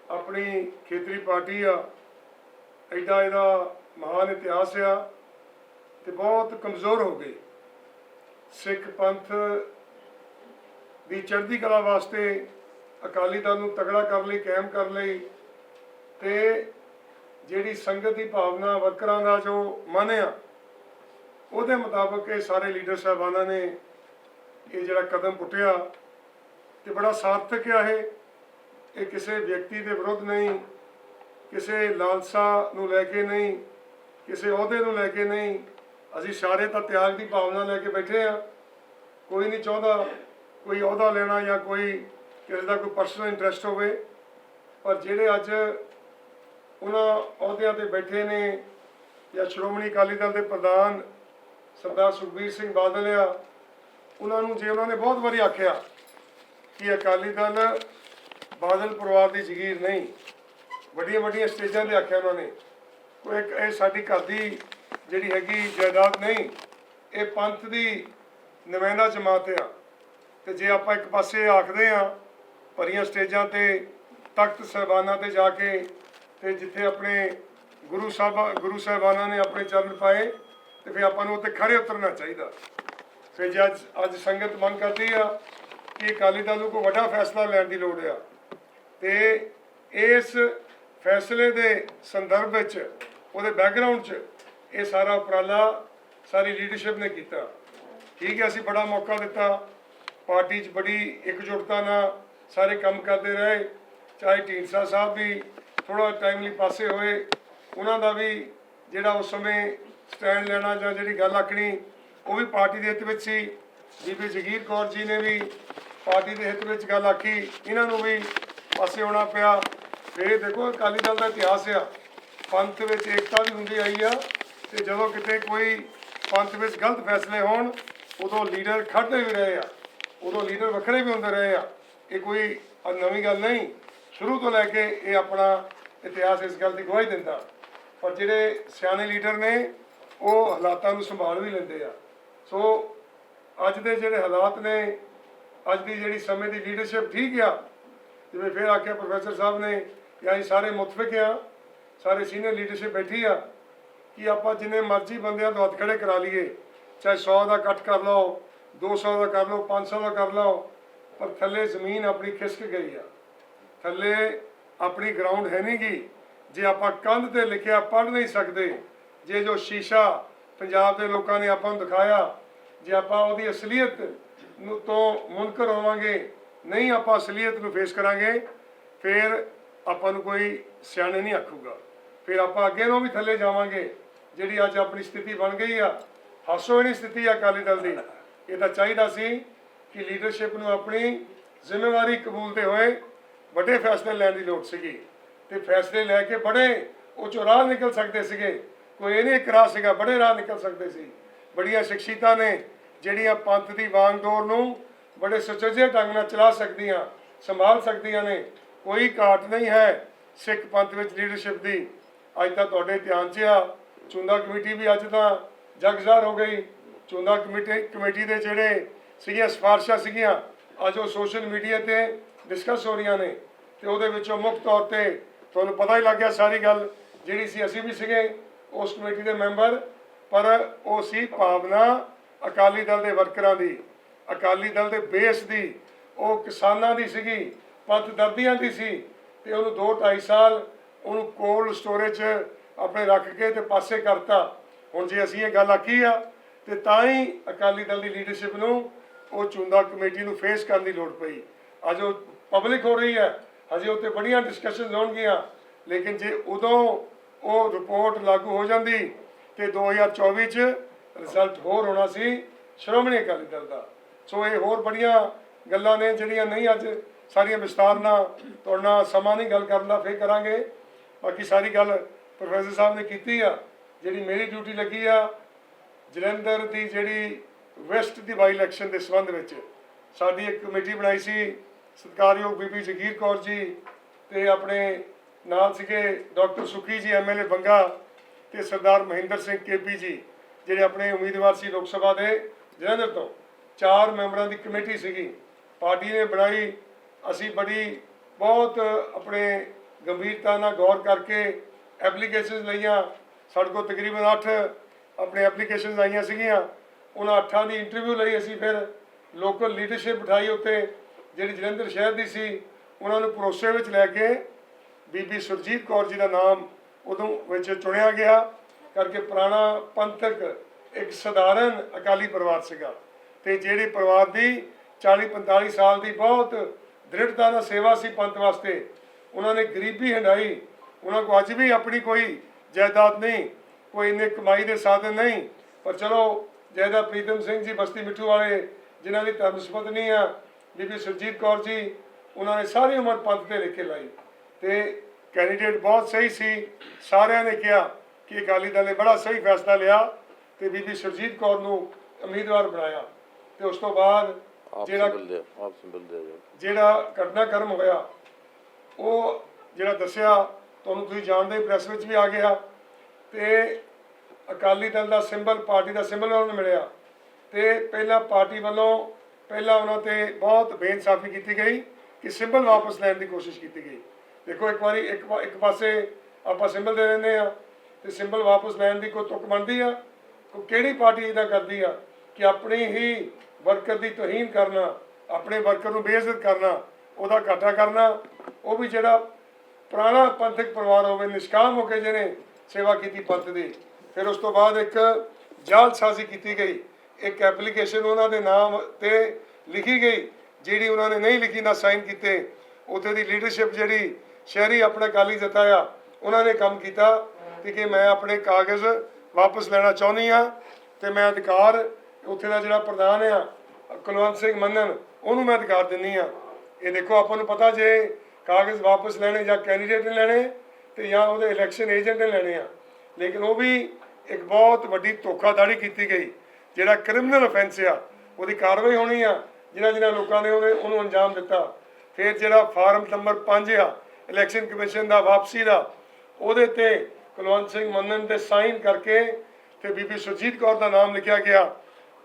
D: ਆਪਣੀ ਖੇਤਰੀ ਪਾਰਟੀ ਆ ਐਡਾ ਇਹਦਾ ਮਹਾਨ ਇਤਿਹਾਸ ਆ ਤੇ ਬਹੁਤ ਕਮਜ਼ੋਰ ਹੋ ਗਏ। ਸਿੱਖ ਪੰਥ ਦੀ ਚੜ੍ਹਦੀ ਕਲਾ ਵਾਸਤੇ ਅਕਾਲੀ ਦਲ ਨੂੰ ਤਗੜਾ ਕਰਨ ਲਈ, ਕਾਇਮ ਕਰਨ ਲਈ ਤੇ ਜਿਹੜੀ ਸੰਗਤ ਦੀ ਭਾਵਨਾ ਵਰਕਰਾਂ ਦਾ ਜੋ ਮਨ ਆ, ਉਹਦੇ ਮੁਤਾਬਕ ਇਹ ਸਾਰੇ ਲੀਡਰ ਸਾਹਿਬਾਨਾਂ ਨੇ ਇਹ ਜਿਹੜਾ ਕਦਮ ਪੁੱਟਿਆ ਤੇ ਬੜਾ ਸਾਰਥਕ ਆ ਇਹ। ਇਹ ਕਿਸੇ ਵਿਅਕਤੀ ਦੇ ਵਿਰੁੱਧ ਨਹੀਂ, ਕਿਸੇ ਲਾਲਸਾ ਨੂੰ ਲੈ ਕੇ ਨਹੀਂ, ਕਿਸੇ ਅਹੁਦੇ ਨੂੰ ਲੈ ਕੇ ਨਹੀਂ, ਅਸੀਂ ਸਾਰੇ ਤਾਂ ਤਿਆਗ ਦੀ ਭਾਵਨਾ ਲੈ ਕੇ ਬੈਠੇ ਆ ਕੋਈ ਨਹੀਂ ਚਾਹੁੰਦਾ ਕੋਈ ਅਹੁਦਾ ਲੈਣਾ ਜਾਂ ਕੋਈ ਕਿਸੇ ਦਾ ਕੋਈ ਪਰਸਨਲ ਇੰਟਰਸਟ ਹੋਵੇ। ਪਰ ਜਿਹੜੇ ਅੱਜ ਉਹਨਾਂ ਅਹੁਦਿਆਂ ਤੇ ਬੈਠੇ ਨੇ ਜਾਂ ਸ਼੍ਰੋਮਣੀ ਅਕਾਲੀ ਦਲ ਦੇ ਪ੍ਰਧਾਨ ਸਰਦਾਰ ਸੁਖਬੀਰ ਸਿੰਘ ਬਾਦਲ ਆ, ਉਹਨਾਂ ਨੂੰ ਜੇ ਉਹਨਾਂ ਨੇ ਬਹੁਤ ਵਾਰੀ ਆਖਿਆ ਕਿ ਅਕਾਲੀ ਦਲ ਬਾਦਲ ਪਰਿਵਾਰ ਦੀ ਜ਼ਗੀਰ ਨਹੀਂ। ਵੱਡੀਆਂ ਵੱਡੀਆਂ ਸਟੇਜਾਂ ਤੇ ਆਖਿਆ ਉਹਨਾਂ ਨੇ। ਕੋਈ ਇੱਕ ਇਹ ਸਾਡੀ ਘਰ ਦੀ ਜਿਹੜੀ ਹੈਗੀ ਜਾਇਦਾਦ ਨਹੀਂ, ਇਹ ਪੰਥ ਦੀ ਨੁਮਾਇੰਦਾ ਜਮਾਤ ਆ। ਤੇ ਜੇ ਆਪਾਂ ਇੱਕ ਪਾਸੇ ਆਖਦੇ ਆ ਭਰੀਆਂ ਸਟੇਜਾਂ ਤੇ ਤਖਤ ਸਾਹਿਬਾਨਾਂ ਤੇ ਜਾ ਕੇ ਤੇ ਜਿੱਥੇ ਆਪਣੇ ਗੁਰੂ ਸਾਹਿਬ, ਗੁਰੂ ਸਾਹਿਬਾਨਾਂ ਨੇ ਆਪਣੇ ਚਰਨ ਪਾਏ, ਤੇ ਫਿਰ ਆਪਾਂ ਨੂੰ ਉੱਤੇ ਖੜੇ ਉਤਰਨਾ ਚਾਹੀਦਾ। ਫਿਰ ਜੇ ਅੱਜ ਅੱਜ ਸੰਗਤ ਮੰਗ ਕਰਦੀ ਆ ਕਿ ਅਕਾਲੀ ਦਲ ਨੂੰ ਕੋਈ ਵੱਡਾ ਫੈਸਲਾ ਲੈਣ ਦੀ ਲੋੜ ਆ ਤੇ ਇਸ ਫੈਸਲੇ ਦੇ ਸੰਦਰਭ ਵਿੱਚ, ਉਹਦੇ ਬੈਕਗ੍ਰਾਉਂਡ 'ਚ ਇਹ ਸਾਰਾ ਉਪਰਾਲਾ ਸਾਰੀ ਲੀਡਰਸ਼ਿਪ ਨੇ ਕੀਤਾ। ਠੀਕ ਹੈ, ਅਸੀਂ ਬੜਾ ਮੌਕਾ ਦਿੱਤਾ। ਪਾਰਟੀ 'ਚ ਬੜੀ ਇਕਜੁੱਟਤਾ ਨਾਲ ਸਾਰੇ ਕੰਮ ਕਰਦੇ ਰਹੇ। ਚਾਹੇ ਢੀਂਡਸਾ ਸਾਹਿਬ ਵੀ ਥੋੜਾ ਟਾਈਮਲੀ ਪਾਸੇ ਹੋਏ, ਉਹਨਾਂ ਦਾ ਵੀ ਜਿਹੜਾ ਉਸ ਸਮੇਂ ਸਟੈਂਡ ਲੈਣਾ ਜਾਂ ਜਿਹੜੀ ਗੱਲ ਆਖਣੀ, ਉਹ ਵੀ ਪਾਰਟੀ ਦੇ ਹਿੱਤ ਵਿੱਚ ਸੀ। ਬੀਬੀ ਜਗੀਰ ਕੌਰ ਜੀ ਨੇ ਵੀ ਪਾਰਟੀ ਦੇ ਹਿੱਤ ਵਿੱਚ ਗੱਲ ਆਖੀ। ਇਹਨਾਂ ਨੂੰ ਵੀ ਪਾਸੇ ਹੋਣਾ ਪਿਆ। ਫਿਰ ਇਹ ਦੇਖੋ, ਅਕਾਲੀ ਦਲ ਦਾ ਇਤਿਹਾਸ ਆ। ਪੰਥ ਵਿੱਚ ਏਕਤਾ ਵੀ ਹੁੰਦੀ ਆਈ ਆ ਤੇ ਜਦੋਂ ਕਿਤੇ ਕੋਈ ਪੰਥ ਵਿੱਚ ਗਲਤ ਫੈਸਲੇ ਹੋਣ, ਉਦੋਂ ਲੀਡਰ ਖੜਦੇ ਵੀ ਰਹੇ ਆ। ਉਦੋਂ ਲੀਡਰ ਵੱਖਰੇ ਵੀ ਹੁੰਦੇ ਰਹੇ ਆ। ਇਹ ਕੋਈ ਨਵੀਂ ਗੱਲ ਨਹੀਂ। ਸ਼ੁਰੂ ਤੋਂ ਲੈ ਕੇ ਇਹ ਆਪਣਾ ਇਤਿਹਾਸ ਇਸ ਗੱਲ ਦੀ ਗਵਾਹੀ ਦਿੰਦਾ। ਪਰ ਜਿਹੜੇ ਸਿਆਣੇ ਲੀਡਰ ਨੇ, ਉਹ ਹਾਲਾਤਾਂ ਨੂੰ ਸੰਭਾਲ ਵੀ ਲੈਂਦੇ ਆ। ਸੋ ਅੱਜ ਦੇ ਜਿਹੜੇ ਹਾਲਾਤ ਨੇ, ਅੱਜ ਦੀ ਜਿਹੜੀ ਸਮੇਂ ਦੀ ਲੀਡਰਸ਼ਿਪ ਠੀਕ ਆ ਜਿਵੇਂ ਫਿਰ ਆਖਿਆ ਪ੍ਰੋਫੈਸਰ ਸਾਹਿਬ ਨੇ ਕਿ ਅਸੀਂ ਸਾਰੇ ਮੁਤਫਿਕ ਆ ਸਾਰੇ ਸੀਨੀਅਰ ਲੀਡਰਸ਼ਿਪ ਬੈਠੀ ਆ, ਕਿ ਆਪਾਂ ਜਿੰਨੇ ਮਰਜ਼ੀ ਬੰਦਿਆਂ ਤੋਂ ਹੱਥ ਖੜੇ ਕਰਾ ਲਈਏ, ਚਾਹੇ 100 ਦਾ ਕੱਟ ਕਰ ਲਓ 200 ਦਾ ਕਰ ਲਓ 500 ਦਾ ਕਰ ਲਓ, ਪਰ ਥੱਲੇ ਜ਼ਮੀਨ ਆਪਣੀ ਖਿਸਕ ਗਈ ਆ। ਥੱਲੇ ਆਪਣੀ ਗਰਾਊਂਡ ਹੈ ਨਹੀਂ ਗੀ। ਜੇ ਆਪਾਂ ਕੰਧ ਤੇ ਲਿਖਿਆ ਪੜ੍ਹ ਨਹੀਂ ਸਕਦੇ, ਜੇ ਜੋ ਸ਼ੀਸ਼ਾ ਪੰਜਾਬ ਦੇ ਲੋਕਾਂ ਨੇ ਆਪਾਂ ਨੂੰ ਦਿਖਾਇਆ, ਜੇ ਆਪਾਂ ਉਹਦੀ ਅਸਲੀਅਤ ਨੂੰ ਤੋਂ ਮੁਨਕਰ ਹੋਵਾਂਗੇ ਨਹੀਂ, ਆਪਾਂ ਅਸਲੀਅਤ ਨੂੰ ਫੇਸ ਕਰਾਂਗੇ, ਫਿਰ ਆਪਾਂ ਨੂੰ ਕੋਈ ਸਿਆਣੇ ਨਹੀਂ ਆਖੂਗਾ। ਫਿਰ ਆਪਾਂ ਅੱਗੇ ਨੂੰ ਵੀ ਥੱਲੇ ਜਾਵਾਂਗੇ, ਜਿਹੜੀ ਅੱਜ ਆਪਣੀ ਸਥਿਤੀ ਬਣ ਗਈ ਆ, ਹਾਸੋ ਇਹਨੀ ਸਥਿਤੀ ਆ ਅਕਾਲੀ ਦਲ ਦੀ। ਇਹ ਤਾਂ ਚਾਹੀਦਾ ਸੀ ਕਿ ਲੀਡਰਸ਼ਿਪ ਨੂੰ ਆਪਣੀ ਜ਼ਿੰਮੇਵਾਰੀ ਕਬੂਲਦੇ ਹੋਏ, ਵੱਡੇ ਫੈਸਲੇ ਲੈਣ ਦੀ ਲੋੜ ਸੀਗੀ। ਤੇ ਫੈਸਲੇ ਲੈ ਕੇ ਬੜੇ ਉਹ ਚੋਂ ਰਾਹ ਨਿਕਲ ਸਕਦੇ ਸੀਗੇ। ਕੋਈ ਇਹ ਨਹੀਂ ਇੱਕ ਰਾਹ ਸੀਗਾ, ਬੜੇ ਰਾਹ ਨਿਕਲ ਸਕਦੇ ਸੀ। ਬੜੀਆਂ ਸ਼ਖਸੀਅਤਾਂ ਨੇ, ਜਿਹੜੀਆਂ ਪੰਥ ਦੀ ਵਾਂਗਡੋਰ ਨੂੰ ਬੜੇ ਸੁਚੱਜੇ ਢੰਗ ਨਾਲ ਚਲਾ ਸਕਦੀਆਂ, ਸੰਭਾਲ ਸਕਦੀਆਂ ਨੇ। ਕੋਈ ਘਾਟ ਨਹੀਂ ਹੈ ਸਿੱਖ ਪੰਥ ਵਿੱਚ ਲੀਡਰਸ਼ਿਪ ਦੀ। ਅੱਜ ਤਾਂ ਤੁਹਾਡੇ ਧਿਆਨ 'ਚ ਆ, ਚੁੰਦਾ ਕਮੇਟੀ ਵੀ ਅੱਜ ਤਾਂ ਜਗਜ਼ਾਰ ਹੋ ਗਈ। ਚੁੰਦਾ ਕਮੇਟੀ ਕਮੇਟੀ ਦੇ ਜਿਹੜੇ ਸੀਗੀਆਂ, ਸਿਫਾਰਸ਼ਾਂ ਸੀਗੀਆਂ, ਅੱਜ ਉਹ ਸੋਸ਼ਲ ਮੀਡੀਆ ਤੇ ਡਿਸਕਸ ਹੋ ਰਹੀਆਂ ਨੇ ਤੇ ਉਹਦੇ ਵਿੱਚੋਂ ਮੁੱਖ ਤੌਰ ਤੇ ਤੁਹਾਨੂੰ ਪਤਾ ਹੀ ਲੱਗ ਗਿਆ ਸਾਰੀ ਗੱਲ, ਜਿਹੜੀ ਸੀ ਅਸੀਂ ਵੀ ਸੀਗੇ, ਉਸ ਕਮੇਟੀ ਦੇ ਮੈਂਬਰ, ਪਰ ਉਹ ਸੀ ਭਾਵਨਾ ਅਕਾਲੀ ਦਲ ਦੇ ਵਰਕਰਾਂ ਦੀ। ਅਕਾਲੀ ਦਲ ਦੇ ਬੇਸ ਦੀ, ਉਹ ਕਿਸਾਨਾਂ ਦੀ ਸੀਗੀ, ਪੰਥ ਦਰਦੀਆਂ ਦੀ ਸੀ, ਤੇ ਉਹਨੂੰ 2 2.5 ਸਾਲ ਉਹਨੂੰ ਕੋਲਡ ਸਟੋਰੇਜ ਆਪਣੇ ਰੱਖ ਕੇ ਤੇ ਪਾਸੇ ਕਰਤਾ। ਹੁਣ ਜੇ ਅਸੀਂ ਇਹ ਗੱਲ ਆਖੀ ਆ, ਤੇ ਤਾਂ ਹੀ ਅਕਾਲੀ ਦਲ ਦੀ ਲੀਡਰਸ਼ਿਪ ਨੂੰ ਉਹ ਚੁੰਦਾ ਕਮੇਟੀ ਨੂੰ ਫੇਸ ਕਰਨ ਦੀ ਲੋੜ ਪਈ। ਅੱਜ ਉਹ ਪਬਲਿਕ ਹੋ ਰਹੀ ਹੈ, ਹਜੇ ਉੱਤੇ ਬੜੀਆਂ ਡਿਸਕਸ਼ਨਸ ਹੋਣਗੀਆਂ, ਲੇਕਿਨ ਜੇ ਉਦੋਂ ਉਹ ਰਿਪੋਰਟ ਲਾਗੂ ਹੋ ਜਾਂਦੀ, ਤੇ 2024 ਚ ਰਿਜ਼ਲਟ ਹੋਰ ਹੋਣਾ ਸੀ ਸ਼੍ਰੋਮਣੀ ਅਕਾਲੀ ਦਲ ਦਾ। ਸੋ ਇਹ ਹੋਰ ਬੜੀਆਂ ਗੱਲਾਂ ਨੇ ਜਿਹੜੀਆਂ ਨਹੀਂ ਅੱਜ ਸਾਰੀਆਂ ਵਿਸਤਾਰ ਨਾਲ ਤੁਹਾਡੇ ਨਾਲ ਸਮਾਂ ਨਹੀਂ ਗੱਲ ਕਰਨ ਦਾ ਫੇਰ ਕਰਾਂਗੇ। ਬਾਕੀ ਸਾਰੀ ਗੱਲ ਪ੍ਰੋਫੈਸਰ ਸਾਹਿਬ ਨੇ ਕੀਤੀ ਆ, ਜਿਹੜੀ ਮੇਰੀ ਡਿਊਟੀ ਲੱਗੀ ਆ, ਜਲੰਧਰ ਦੀ ਜਿਹੜੀ ਵੈਸਟ ਦੀ ਬਾਈ ਇਲੈਕਸ਼ਨ ਦੇ ਸੰਬੰਧ ਵਿੱਚ। ਸਾਡੀ ਇੱਕ ਕਮੇਟੀ ਬਣਾਈ ਸੀ, ਸਤਿਕਾਰਯੋਗ ਬੀਬੀ ਜਗੀਰ ਕੌਰ ਜੀ ਤੇ ਆਪਣੇ ਨਾਲ ਸੀਗੇ ਡਾਕਟਰ ਸੁਖੀ ਜੀ ਐਮਐਲਏ ਬੰਗਾ ਤੇ ਸਰਦਾਰ ਮਹਿੰਦਰ ਸਿੰਘ ਕੇਪੀ ਜੀ, ਜਿਹੜੇ ਆਪਣੇ ਉਮੀਦਵਾਰ ਸੀ ਲੋਕ ਸਭਾ ਦੇ ਜਲੰਧਰ ਤੋਂ। ਚਾਰ ਮੈਂਬਰਾਂ ਦੀ ਕਮੇਟੀ ਸੀਗੀ। ਪਾਰਟੀ ਨੇ ਬਣਾਈ। ਅਸੀਂ ਬੜੀ, ਬਹੁਤ ਆਪਣੇ ਗੰਭੀਰਤਾ ਨਾਲ ਗੌਰ ਕਰਕੇ ਐਪਲੀਕੇਸ਼ਨਸ ਲਈਆਂ। ਸਾਡੇ ਕੋਲ ਤਕਰੀਬਨ 8 ਆਪਣੇ ਐਪਲੀਕੇਸ਼ਨਸ ਆਈਆਂ ਸੀਗੀਆਂ। ਉਹਨਾਂ ਅੱਠਾਂ ਦੀ ਇੰਟਰਵਿਊ ਲਈ ਅਸੀਂ ਫਿਰ ਲੋਕਲ ਲੀਡਰਸ਼ਿਪ ਬਿਠਾਈ ਉੱਤੇ, ਜਿਹੜੀ ਜਲੰਧਰ ਸ਼ਹਿਰ ਦੀ ਸੀ। ਉਹਨਾਂ ਨੂੰ ਭਰੋਸੇ ਵਿੱਚ ਲੈ ਕੇ ਬੀਬੀ ਸੁਰਜੀਤ ਕੌਰ ਜੀ ਦਾ ਨਾਮ ਉਦੋਂ ਵਿੱਚ ਚੁਣਿਆ ਗਿਆ। ਕਰਕੇ ਪੁਰਾਣਾ ਪੰਥਕ ਇੱਕ ਸਧਾਰਨ ਅਕਾਲੀ ਪਰਿਵਾਰ ਸੀਗਾ। ਤੇ ਜਿਹੜੇ ਪਰਿਵਾਰ ਦੀ 40 45 ਸਾਲ ਦੀ ਬਹੁਤ ਦ੍ਰਿੜਤਾ ਨਾਲ ਸੇਵਾ ਸੀ ਪੰਥ ਵਾਸਤੇ, ਉਹਨਾਂ ਨੇ ਗਰੀਬੀ ਹੰਡਾਈ, ਉਹਨਾਂ ਕੋਲ ਅੱਜ ਵੀ ਆਪਣੀ ਕੋਈ ਜਾਇਦਾਦ ਨਹੀਂ, ਕੋਈ ਇੰਨੇ ਕਮਾਈ ਦੇ ਸਾਧਨ ਨਹੀਂ, ਪਰ ਚਲੋ ਜੈਦਾ ਪ੍ਰੀਤਮ ਸਿੰਘ ਜੀ, ਬਸਤੀ ਮਿੱਠੂ ਵਾਲੇ, ਜਿਨ੍ਹਾਂ ਦੀ ਧਰਮਸਪਤਨੀ ਆ, ਬੀਬੀ ਸੁਰਜੀਤ ਕੌਰ ਜੀ, ਉਹਨਾਂ ਨੇ ਸਾਰੀ ਉਮਰ ਪੰਥ ਤੇ ਲਿਖ ਕੇ ਲਾਈ ਤੇ ਕੈਂਡੀਡੇਟ ਬਹੁਤ ਸਹੀ ਸੀ, ਸਾਰਿਆਂ ਨੇ ਕਿਹਾ ਕਿ ਅਕਾਲੀ ਦਲ ਨੇ ਬੜਾ ਸਹੀ ਫੈਸਲਾ ਲਿਆ ਤੇ ਬੀਬੀ ਸੁਰਜੀਤ ਕੌਰ ਨੂੰ ਉਮੀਦਵਾਰ ਬਣਾਇਆ। ਤੇ ਉਸ ਤੋਂ ਬਾਅਦ ਜਿਹੜਾ
E: ਆਪ ਸਿੰਬਲ ਦੇ।
D: ਜਿਹੜਾ ਘਟਨਾਕ੍ਰਮ ਹੋਇਆ ਉਹ ਜਿਹੜਾ ਦੱਸਿਆ ਤੁਹਾਨੂੰ ਤੁਸੀਂ ਜਾਣਦੇ ਪ੍ਰੈਸ ਵਿੱਚ ਵੀ ਆ ਗਿਆ ਤੇ ਅਕਾਲੀ ਦਲ ਦਾ ਸਿੰਬਲ ਪਾਰਟੀ ਦਾ ਸਿੰਬਲ ਉਹਨਾਂ ਨੂੰ ਮਿਲਿਆ ਤੇ ਪਹਿਲਾਂ ਪਾਰਟੀ ਵੱਲੋਂ ਪਹਿਲਾਂ ਉਹਨਾਂ ਤੇ ਬਹੁਤ ਬੇਇਨਸਾਫੀ ਕੀਤੀ ਗਈ ਕਿ ਸਿੰਬਲ ਵਾਪਸ ਲੈਣ ਦੀ ਕੋਸ਼ਿਸ਼ ਕੀਤੀ ਗਈ ਦੇਖੋ ਇੱਕ ਵਾਰੀ ਇੱਕ ਇੱਕ ਪਾਸੇ ਆਪਾਂ ਸਿੰਬਲ ਦੇ ਦਿੰਦੇ ਆ ਤੇ ਸਿੰਬਲ ਵਾਪਸ ਲੈਣ ਦੀ ਕੋਈ ਤੁਕ ਬਣਦੀ ਆ ਕੋਈ ਕਿਹੜੀ ਪਾਰਟੀ ਇਦਾਂ ਕਰਦੀ ਆ ਕਿ ਆਪਣੀ ਹੀ ਵਰਕਰ ਦੀ ਤੋਹੀਨ ਕਰਨਾ, ਆਪਣੇ ਵਰਕਰ ਨੂੰ ਬੇਇੱਜ਼ਤ ਕਰਨਾ, ਉਹਦਾ ਘਾਟਾ ਕਰਨਾ, ਉਹ ਵੀ ਜਿਹੜਾ ਪੁਰਾਣਾ ਪੰਥਕ ਪਰਿਵਾਰ ਹੋਵੇ, ਨਿਸ਼ਕਾਮ ਹੋ ਕੇ ਜਿਹਨੇ ਸੇਵਾ ਕੀਤੀ ਪੰਥ ਦੀ, ਫਿਰ ਉਸ ਤੋਂ ਬਾਅਦ ਇੱਕ ਜਾਲਸਾਜ਼ੀ ਕੀਤੀ ਗਈ, ਇੱਕ ਐਪਲੀਕੇਸ਼ਨ ਉਹਨਾਂ ਦੇ ਨਾਮ ਤੇ ਲਿਖੀ ਗਈ, ਜਿਹੜੀ ਉਹਨਾਂ ਨੇ ਨਹੀਂ ਲਿਖੀ ਨਾ ਸਾਈਨ ਕੀਤੇ, ਉੱਥੇ ਦੀ ਲੀਡਰਸ਼ਿਪ ਜਿਹੜੀ ਸ਼ਹਿਰੀ ਆਪਣਾ ਕਾਲੀ ਜਤਾਇਆ ਉਹਨਾਂ ਨੇ ਕੰਮ ਕੀਤਾ ਕਿ ਮੈਂ ਆਪਣੇ ਕਾਗਜ਼ ਵਾਪਸ ਲੈਣਾ ਚਾਹੁੰਦੀ ਆ ਤੇ ਮੈਂ ਅਧਿਕਾਰ ਉੱਥੇ ਦਾ ਜਿਹੜਾ ਪ੍ਰਧਾਨ ਆ, ਕੁਲਵੰਤ ਸਿੰਘ ਮੰਨਨ ਉਹਨੂੰ ਮੈਂ ਅਧਿਕਾਰ ਦਿੰਨੀ ਆ। ਇਹ ਦੇਖੋ, ਆਪਾਂ ਨੂੰ ਪਤਾ ਜੇ ਕਾਗਜ਼ ਵਾਪਸ ਲੈਣੇ ਜਾਂ ਕੈਂਡੀਡੇਟ ਨੇ ਲੈਣੇ ਤੇ ਜਾਂ ਉਹਦੇ ਇਲੈਕਸ਼ਨ ਏਜੰਟ ਨੇ ਲੈਣੇ ਆ। ਲੇਕਿਨ ਉਹ ਵੀ ਇੱਕ ਬਹੁਤ ਵੱਡੀ ਧੋਖਾਧੜੀ ਕੀਤੀ ਗਈ, ਜਿਹੜਾ ਕ੍ਰਿਮੀਨਲ ਅਫੈਂਸ ਆ, ਉਹਦੀ ਕਾਰਵਾਈ ਹੋਣੀ ਆ, ਜਿਨ੍ਹਾਂ ਜਿਨ੍ਹਾਂ ਲੋਕਾਂ ਨੇ ਉਹਨੇ ਉਹਨੂੰ ਅੰਜਾਮ ਦਿੱਤਾ। ਫਿਰ ਜਿਹੜਾ ਫਾਰਮ ਨੰਬਰ 5 ਆ ਇਲੈਕਸ਼ਨ ਕਮਿਸ਼ਨ ਦਾ, ਵਾਪਸੀ ਦਾ, ਉਹਦੇ ਤੇ ਕੁਲਵੰਤ ਸਿੰਘ ਮੰਨਨ ਤੇ ਸਾਈਨ ਕਰਕੇ ਤੇ ਬੀਬੀ ਸੁਰਜੀਤ ਕੌਰ ਦਾ ਨਾਮ ਲਿਖਿਆ ਗਿਆ।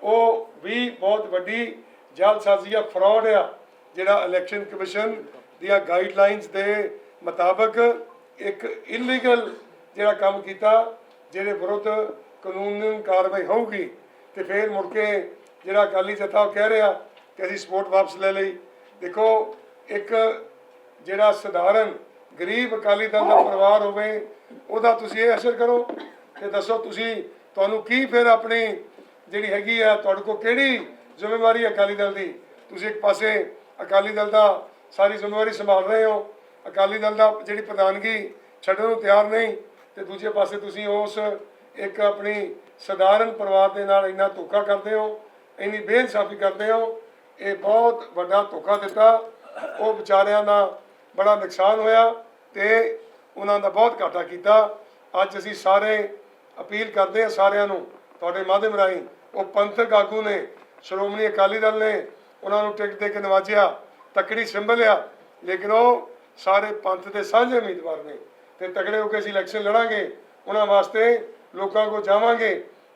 D: ਉਹ ਵੀ ਬਹੁਤ ਵੱਡੀ ਜਾਲਸਾਜ਼ੀ ਆ ਫਰਾਡ ਆ, ਜਿਹੜਾ ਇਲੈਕਸ਼ਨ ਕਮਿਸ਼ਨ ਦੀਆਂ ਗਾਈਡਲਾਈਨਸ ਦੇ ਮੁਤਾਬਕ ਇੱਕ ਇਲੀਗਲ ਜਿਹੜਾ ਕੰਮ ਕੀਤਾ, ਜਿਹਦੇ ਵਿਰੁੱਧ ਕਾਨੂੰਨ ਕਾਰਵਾਈ ਹੋਊਗੀ। ਤੇ ਫਿਰ ਮੁੜ ਕੇ ਜਿਹੜਾ ਅਕਾਲੀ ਜਥਾ ਉਹ ਕਹਿ ਰਿਹਾ ਕਿ ਅਸੀਂ ਸਪੋਰਟ ਵਾਪਸ ਲੈ ਲਈ। ਦੇਖੋ, ਇੱਕ ਜਿਹੜਾ ਸਧਾਰਨ ਗਰੀਬ ਅਕਾਲੀ ਦਲ ਦਾ ਪਰਿਵਾਰ ਹੋਵੇ, ਉਹਦਾ ਤੁਸੀਂ ਇਹ ਅਸਰ ਕਰੋ ਤੇ ਦੱਸੋ ਤੁਸੀਂ ਤੁਹਾਨੂੰ ਕੀ ਫਿਰ ਆਪਣੀ ਜਿਹੜੀ ਹੈਗੀ ਆ ਤੁਹਾਡੇ ਕੋਲ ਕਿਹੜੀ ਜ਼ਿੰਮੇਵਾਰੀ ਅਕਾਲੀ ਦਲ ਦੀ? ਤੁਸੀਂ ਇੱਕ ਪਾਸੇ ਅਕਾਲੀ ਦਲ ਦਾ ਸਾਰੀ ਜ਼ਿੰਮੇਵਾਰੀ ਸੰਭਾਲ ਰਹੇ ਹੋ। ਅਕਾਲੀ ਦਲ ਦਾ ਜਿਹੜੀ ਪ੍ਰਧਾਨਗੀ ਛੱਡਣ ਨੂੰ ਤਿਆਰ ਨਹੀਂ ਤੇ ਦੂਜੇ ਪਾਸੇ ਤੁਸੀਂ ਉਸ ਇੱਕ ਆਪਣੀ ਸਧਾਰਨ ਪਰਿਵਾਰ ਦੇ ਨਾਲ ਇੰਨਾ ਧੋਖਾ ਕਰਦੇ ਹੋ, ਇੰਨੀ ਬੇਇਨਸਾਫੀ ਕਰਦੇ ਹੋ, ਇਹ ਬਹੁਤ ਵੱਡਾ ਧੋਖਾ ਦਿੱਤਾ। ਉਹ ਵਿਚਾਰਿਆਂ ਦਾ ਬੜਾ ਨੁਕਸਾਨ ਹੋਇਆ ਤੇ ਉਹਨਾਂ ਦਾ ਬਹੁਤ ਘਾਟਾ ਕੀਤਾ। ਅੱਜ ਅਸੀਂ ਸਾਰੇ ਅਪੀਲ ਕਰਦੇ ਹਾਂ ਸਾਰਿਆਂ ਨੂੰ ਤੁਹਾਡੇ ਮਾਧਿਅਮ ਰਾਹੀਂ ਉਹ ਪੰਥਕ ਆਗੂ ਨੇ, ਸ਼੍ਰੋਮਣੀ ਅਕਾਲੀ ਦਲ ਨੇ ਉਹਨਾਂ ਨੂੰ ਟਿਕਟ ਦੇ ਕੇ ਨਵਾਜਿਆ, ਤਕੜੀ ਸਿੰਬਲ ਆ, ਲੇਕਿਨ ਉਹ ਸਾਰੇ ਪੰਥ ਦੇ ਸਾਂਝੇ ਉਮੀਦਵਾਰ ਨੇ ਤੇ ਤਕੜੇ ਹੋ ਕੇ ਅਸੀਂ ਇਲੈਕਸ਼ਨ ਲੜਾਂਗੇ, ਉਹਨਾਂ ਵਾਸਤੇ ਲੋਕਾਂ ਕੋਲ ਜਾਵਾਂਗੇ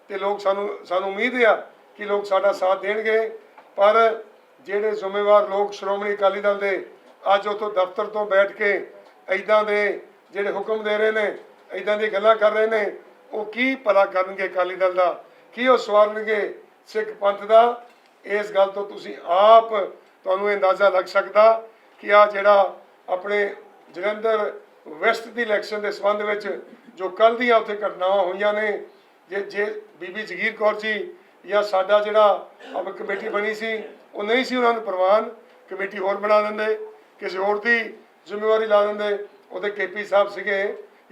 D: ਤੇ ਲੋਕ ਸਾਨੂੰ ਸਾਨੂੰ ਉਮੀਦ ਆ ਕਿ ਲੋਕ ਸਾਡਾ ਸਾਥ ਦੇਣਗੇ। ਪਰ ਜਿਹੜੇ ਜ਼ਿੰਮੇਵਾਰ ਲੋਕ ਸ਼੍ਰੋਮਣੀ ਅਕਾਲੀ ਦਲ ਦੇ ਅੱਜ ਉਥੋਂ ਦਫ਼ਤਰ ਤੋਂ ਬੈਠ ਕੇ ਐਦਾਂ ਦੇ ਜਿਹੜੇ ਹੁਕਮ ਦੇ ਰਹੇ ਨੇ ਐਦਾਂ ਦੀ ਗੱਲਾਂ ਕਰ ਰਹੇ ਨੇ, ਉਹ ਕੀ ਭਲਾ ਕਰਨਗੇ ਅਕਾਲੀ ਦਲ ਦਾ? ਕੀ ਉਹ ਸਵਾਰਨਗੇ ਸਿੱਖ ਪੰਥ ਦਾ? ਇਸ ਗੱਲ ਤੋਂ ਤੁਸੀਂ ਆਪ ਤੁਹਾਨੂੰ ਇਹ ਅੰਦਾਜ਼ਾ ਲੱਗ ਸਕਦਾ ਕਿ ਆ ਜਿਹੜਾ ਆਪਣੇ ਜਲੰਧਰ ਵੈਸਟ ਦੀ ਇਲੈਕਸ਼ਨ ਦੇ ਸੰਬੰਧ ਵਿੱਚ ਜੋ ਕੱਲ ਦੀਆਂ ਉੱਥੇ ਘਟਨਾਵਾਂ ਹੋਈਆਂ ਨੇ, ਜੇ ਜੇ ਬੀਬੀ ਜਗੀਰ ਕੌਰ ਜੀ ਜਾਂ ਸਾਡਾ ਜਿਹੜਾ ਅਬ ਕਮੇਟੀ ਬਣੀ ਸੀ, ਉਹ ਨਹੀਂ ਸੀ ਉਹਨਾਂ ਨੂੰ ਪ੍ਰਵਾਨ, ਕਮੇਟੀ ਹੋਰ ਬਣਾ ਦਿੰਦੇ, ਕਿਸੇ ਹੋਰ ਦੀ ਜ਼ਿੰਮੇਵਾਰੀ ਲਾ ਦਿੰਦੇ, ਉਹਦੇ ਕੇਪੀ ਸਾਹਿਬ ਸੀਗੇ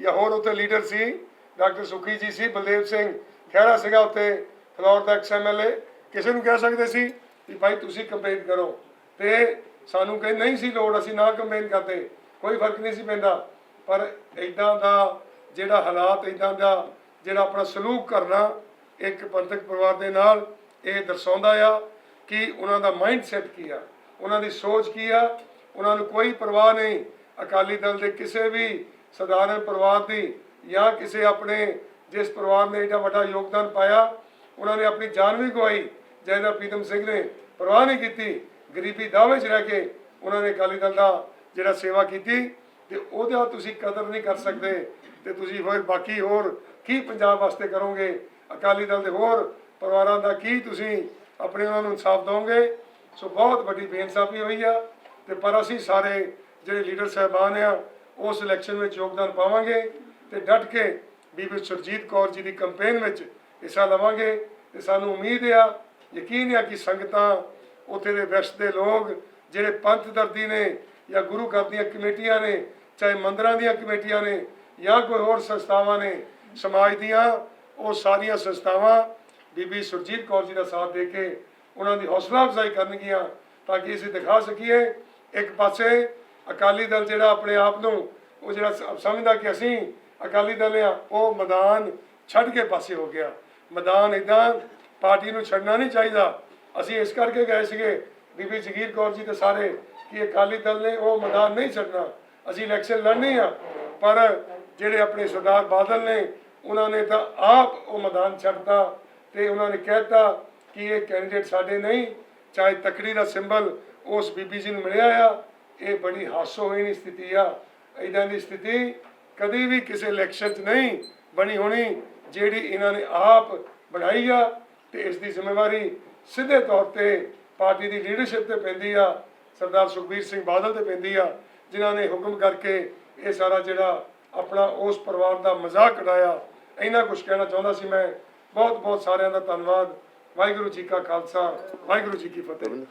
D: ਜਾਂ ਹੋਰ ਉੱਥੇ ਲੀਡਰ ਸੀ, ਡਾਕਟਰ ਸੁਖੀ ਜੀ ਸੀ, ਬਲਦੇਵ ਸਿੰਘ ਖਹਿਰਾ ਸੀਗਾ ਉੱਥੇ, ਫਲੋਰ ਦਾ ਐਕਸਐਮਐਲਏ ਕਿਸੇ ਨੂੰ ਕਹਿ ਸਕਦੇ ਸੀ ਕਿ ਭਾਈ ਤੁਸੀਂ ਕੰਪੇਨ ਕਰੋ। ਤੇ ਸਾਨੂੰ ਕਹੇ ਨਹੀਂ ਸੀ ਲੋੜ, ਅਸੀਂ ਨਾ ਕੰਪੇਨ ਕਰਦੇ। ਕੋਈ ਫ਼ਰਕ ਨਹੀਂ ਸੀ ਪੈਂਦਾ। ਪਰ ਇਦਾਂ ਦਾ ਜਿਹੜਾ ਹਾਲਾਤ ਇਦਾਂ ਦਾ ਜਿਹੜਾ ਆਪਣਾ ਸਲੂਕ ਕਰਨਾ ਇੱਕ ਪੰਥਕ ਪਰਿਵਾਰ ਦੇ ਨਾਲ, ਇਹ ਦਰਸਾਉਂਦਾ ਆ ਕਿ ਉਹਨਾਂ ਦਾ ਮਾਈਂਡ ਸੈਟ ਕੀ ਆ, ਉਹਨਾਂ ਦੀ ਸੋਚ ਕੀ ਆ। ਉਹਨਾਂ ਨੂੰ ਕੋਈ ਪਰਵਾਹ ਨਹੀਂ ਅਕਾਲੀ ਦਲ ਦੇ ਕਿਸੇ ਵੀ ਸਧਾਰਨ ਪਰਿਵਾਰ ਦੀ ਜਾਂ ਕਿਸੇ ਆਪਣੇ ਜਿਸ ਪਰਿਵਾਰ ਨੇ ਏਡਾ ਵੱਡਾ ਯੋਗਦਾਨ ਪਾਇਆ, ਉਹਨਾਂ ਨੇ ਆਪਣੀ ਜਾਨ ਵੀ ਗਵਾਈ। ਜੈਦਾ ਪ੍ਰੀਤਮ ਸਿੰਘ ਨੇ ਪਰਵਾਹ ਨਹੀਂ ਕੀਤੀ। ਗਰੀਬੀ ਦਾਅਵੇ 'ਚ ਰਹਿ ਕੇ ਉਹਨਾਂ ਨੇ ਅਕਾਲੀ ਦਲ ਦਾ ਜਿਹੜਾ ਸੇਵਾ ਕੀਤੀ ਤੇ ਉਹਦਾ ਤੁਸੀਂ ਕਦਰ ਨਹੀਂ ਕਰ ਸਕਦੇ ਤੇ ਤੁਸੀਂ ਹੋਰ ਬਾਕੀ ਹੋਰ ਕੀ ਪੰਜਾਬ ਵਾਸਤੇ ਕਰੋਗੇ? ਅਕਾਲੀ ਦਲ ਦੇ ਹੋਰ ਪਰਿਵਾਰਾਂ ਦਾ ਕੀ ਤੁਸੀਂ ਆਪਣੇ ਉਹਨਾਂ ਨੂੰ ਇਨਸਾਫ ਦਿਓਗੇ? ਸੋ ਬਹੁਤ ਵੱਡੀ ਬੇਇਨਸਾਫੀ ਹੋਈ ਆ ਤੇ ਪਰ ਅਸੀਂ ਸਾਰੇ ਜਿਹੜੇ ਲੀਡਰ ਸਾਹਿਬਾਨ ਆ, ਉਸ ਇਲੈਕਸ਼ਨ ਵਿੱਚ ਯੋਗਦਾਨ ਪਾਵਾਂਗੇ ਤੇ ਡਟ ਕੇ ਬੀਬੀ ਸੁਰਜੀਤ ਕੌਰ ਜੀ ਦੀ ਕੈਂਪੇਨ ਵਿੱਚ ਹਿੱਸਾ ਲਵਾਂਗੇ ਤੇ ਸਾਨੂੰ ਉਮੀਦ ਆ, ਯਕੀਨ ਆ ਕਿ ਸੰਗਤਾਂ ਉੱਥੇ ਦੇ ਵੈਸਟ ਦੇ ਲੋਕ, ਜਿਹੜੇ ਪੰਥ ਦਰਦੀ ਨੇ ਜਾਂ ਗੁਰੂ ਘਰ ਦੀਆਂ ਕਮੇਟੀਆਂ ਨੇ, ਚਾਹੇ ਮੰਦਰਾਂ ਦੀਆਂ ਕਮੇਟੀਆਂ ਨੇ ਜਾਂ ਕੋਈ ਹੋਰ ਸੰਸਥਾਵਾਂ ਨੇ, ਸਮਾਜ ਦੀਆਂ, ਉਹ ਸਾਰੀਆਂ ਸੰਸਥਾਵਾਂ ਬੀਬੀ ਸੁਰਜੀਤ ਕੌਰ ਜੀ ਦਾ ਸਾਥ ਦੇ ਕੇ ਉਹਨਾਂ ਦੀ ਹੌਸਲਾ ਅਫਜ਼ਾਈ ਕਰਨਗੀਆਂ ਤਾਂ ਕਿ ਅਸੀਂ ਦਿਖਾ ਸਕੀਏ। ਇੱਕ ਪਾਸੇ ਅਕਾਲੀ ਦਲ ਜਿਹੜਾ ਆਪਣੇ ਆਪ ਨੂੰ, ਉਹ ਜਿਹੜਾ ਸਮਝਦਾ ਕਿ ਅਸੀਂ ਅਕਾਲੀ ਦਲ ਆ, ਉਹ ਮੈਦਾਨ ਛੱਡ ਕੇ ਪਾਸੇ ਹੋ ਗਿਆ। ਮੈਦਾਨ ਇਦਾਂ ਪਾਰਟੀ ਨੂੰ ਛੱਡਣਾ ਨਹੀਂ ਚਾਹੀਦਾ। ਅਸੀਂ ਇਸ ਕਰਕੇ ਗਏ ਸੀਗੇ ਬੀਬੀ ਜਗੀਰ ਕੌਰ ਜੀ ਤੇ ਸਾਰੇ ਕਿ ਅਕਾਲੀ ਦਲ ਨੇ ਉਹ ਮੈਦਾਨ ਨਹੀਂ ਛੱਡਣਾ। ਅਸੀਂ ਇਲੈਕਸ਼ਨ ਲੜਨੀ ਆ, ਪਰ ਜਿਹੜੇ ਆਪਣੇ ਸਰਦਾਰ ਬਾਦਲ ਨੇ, ਉਹਨਾਂ ਨੇ ਤਾਂ ਆਪ ਉਹ ਮੈਦਾਨ ਛੱਡਤਾ ਤੇ ਉਹਨਾਂ ਨੇ ਕਹਿਤਾ ਕਿ ਇਹ ਕੈਂਡੀਡੇਟ ਸਾਡੇ ਨਹੀਂ, ਚਾਹੇ ਤਕੜੀ ਦਾ ਸਿੰਬਲ ਉਸ ਬੀਬੀ ਜੀ ਨੂੰ ਮਿਲਿਆ ਆ, ਇਹ ਬੜੀ ਹਾਸੋ ਹਾਸੋਹੀਣੀ ਸਥਿਤੀ ਆ। ਇਦਾਂ ਦੀ ਸਥਿਤੀ ਕਦੀ ਵੀ ਕਿਸੇ ਇਲੈਕਸ਼ਨ 'ਚ ਨਹੀਂ ਬਣੀ ਹੋਣੀ ਜਿਹੜੀ ਇਹਨਾਂ ਨੇ ਆਪ ਬਣਾਈ ਆ ਤੇ ਇਸ ਦੀ ਜ਼ਿੰਮੇਵਾਰੀ ਸਿੱਧੇ ਤੌਰ ਤੇ ਪਾਰਟੀ ਦੀ ਲੀਡਰਸ਼ਿਪ ਤੇ ਪੈਂਦੀ ਆ, ਸਰਦਾਰ ਸੁਖਬੀਰ ਸਿੰਘ ਬਾਦਲ ਤੇ ਪੈਂਦੀ ਆ, ਜਿਨ੍ਹਾਂ ਨੇ ਹੁਕਮ ਕਰਕੇ ਇਹ ਸਾਰਾ ਜਿਹੜਾ ਆਪਣਾ ਉਸ ਪਰਿਵਾਰ ਦਾ ਮਜ਼ਾਕ ਉਡਾਇਆ। ਇੰਨਾ ਕੁਝ ਕਹਿਣਾ ਚਾਹੁੰਦਾ ਸੀ ਮੈਂ। ਬਹੁਤ ਬਹੁਤ ਸਾਰਿਆਂ ਦਾ ਧੰਨਵਾਦ। ਵਾਹਿਗੁਰੂ ਜੀ ਕਾ ਖਾਲਸਾ, ਵਾਹਿਗੁਰੂ ਜੀ ਕੀ ਫਤਿਹ।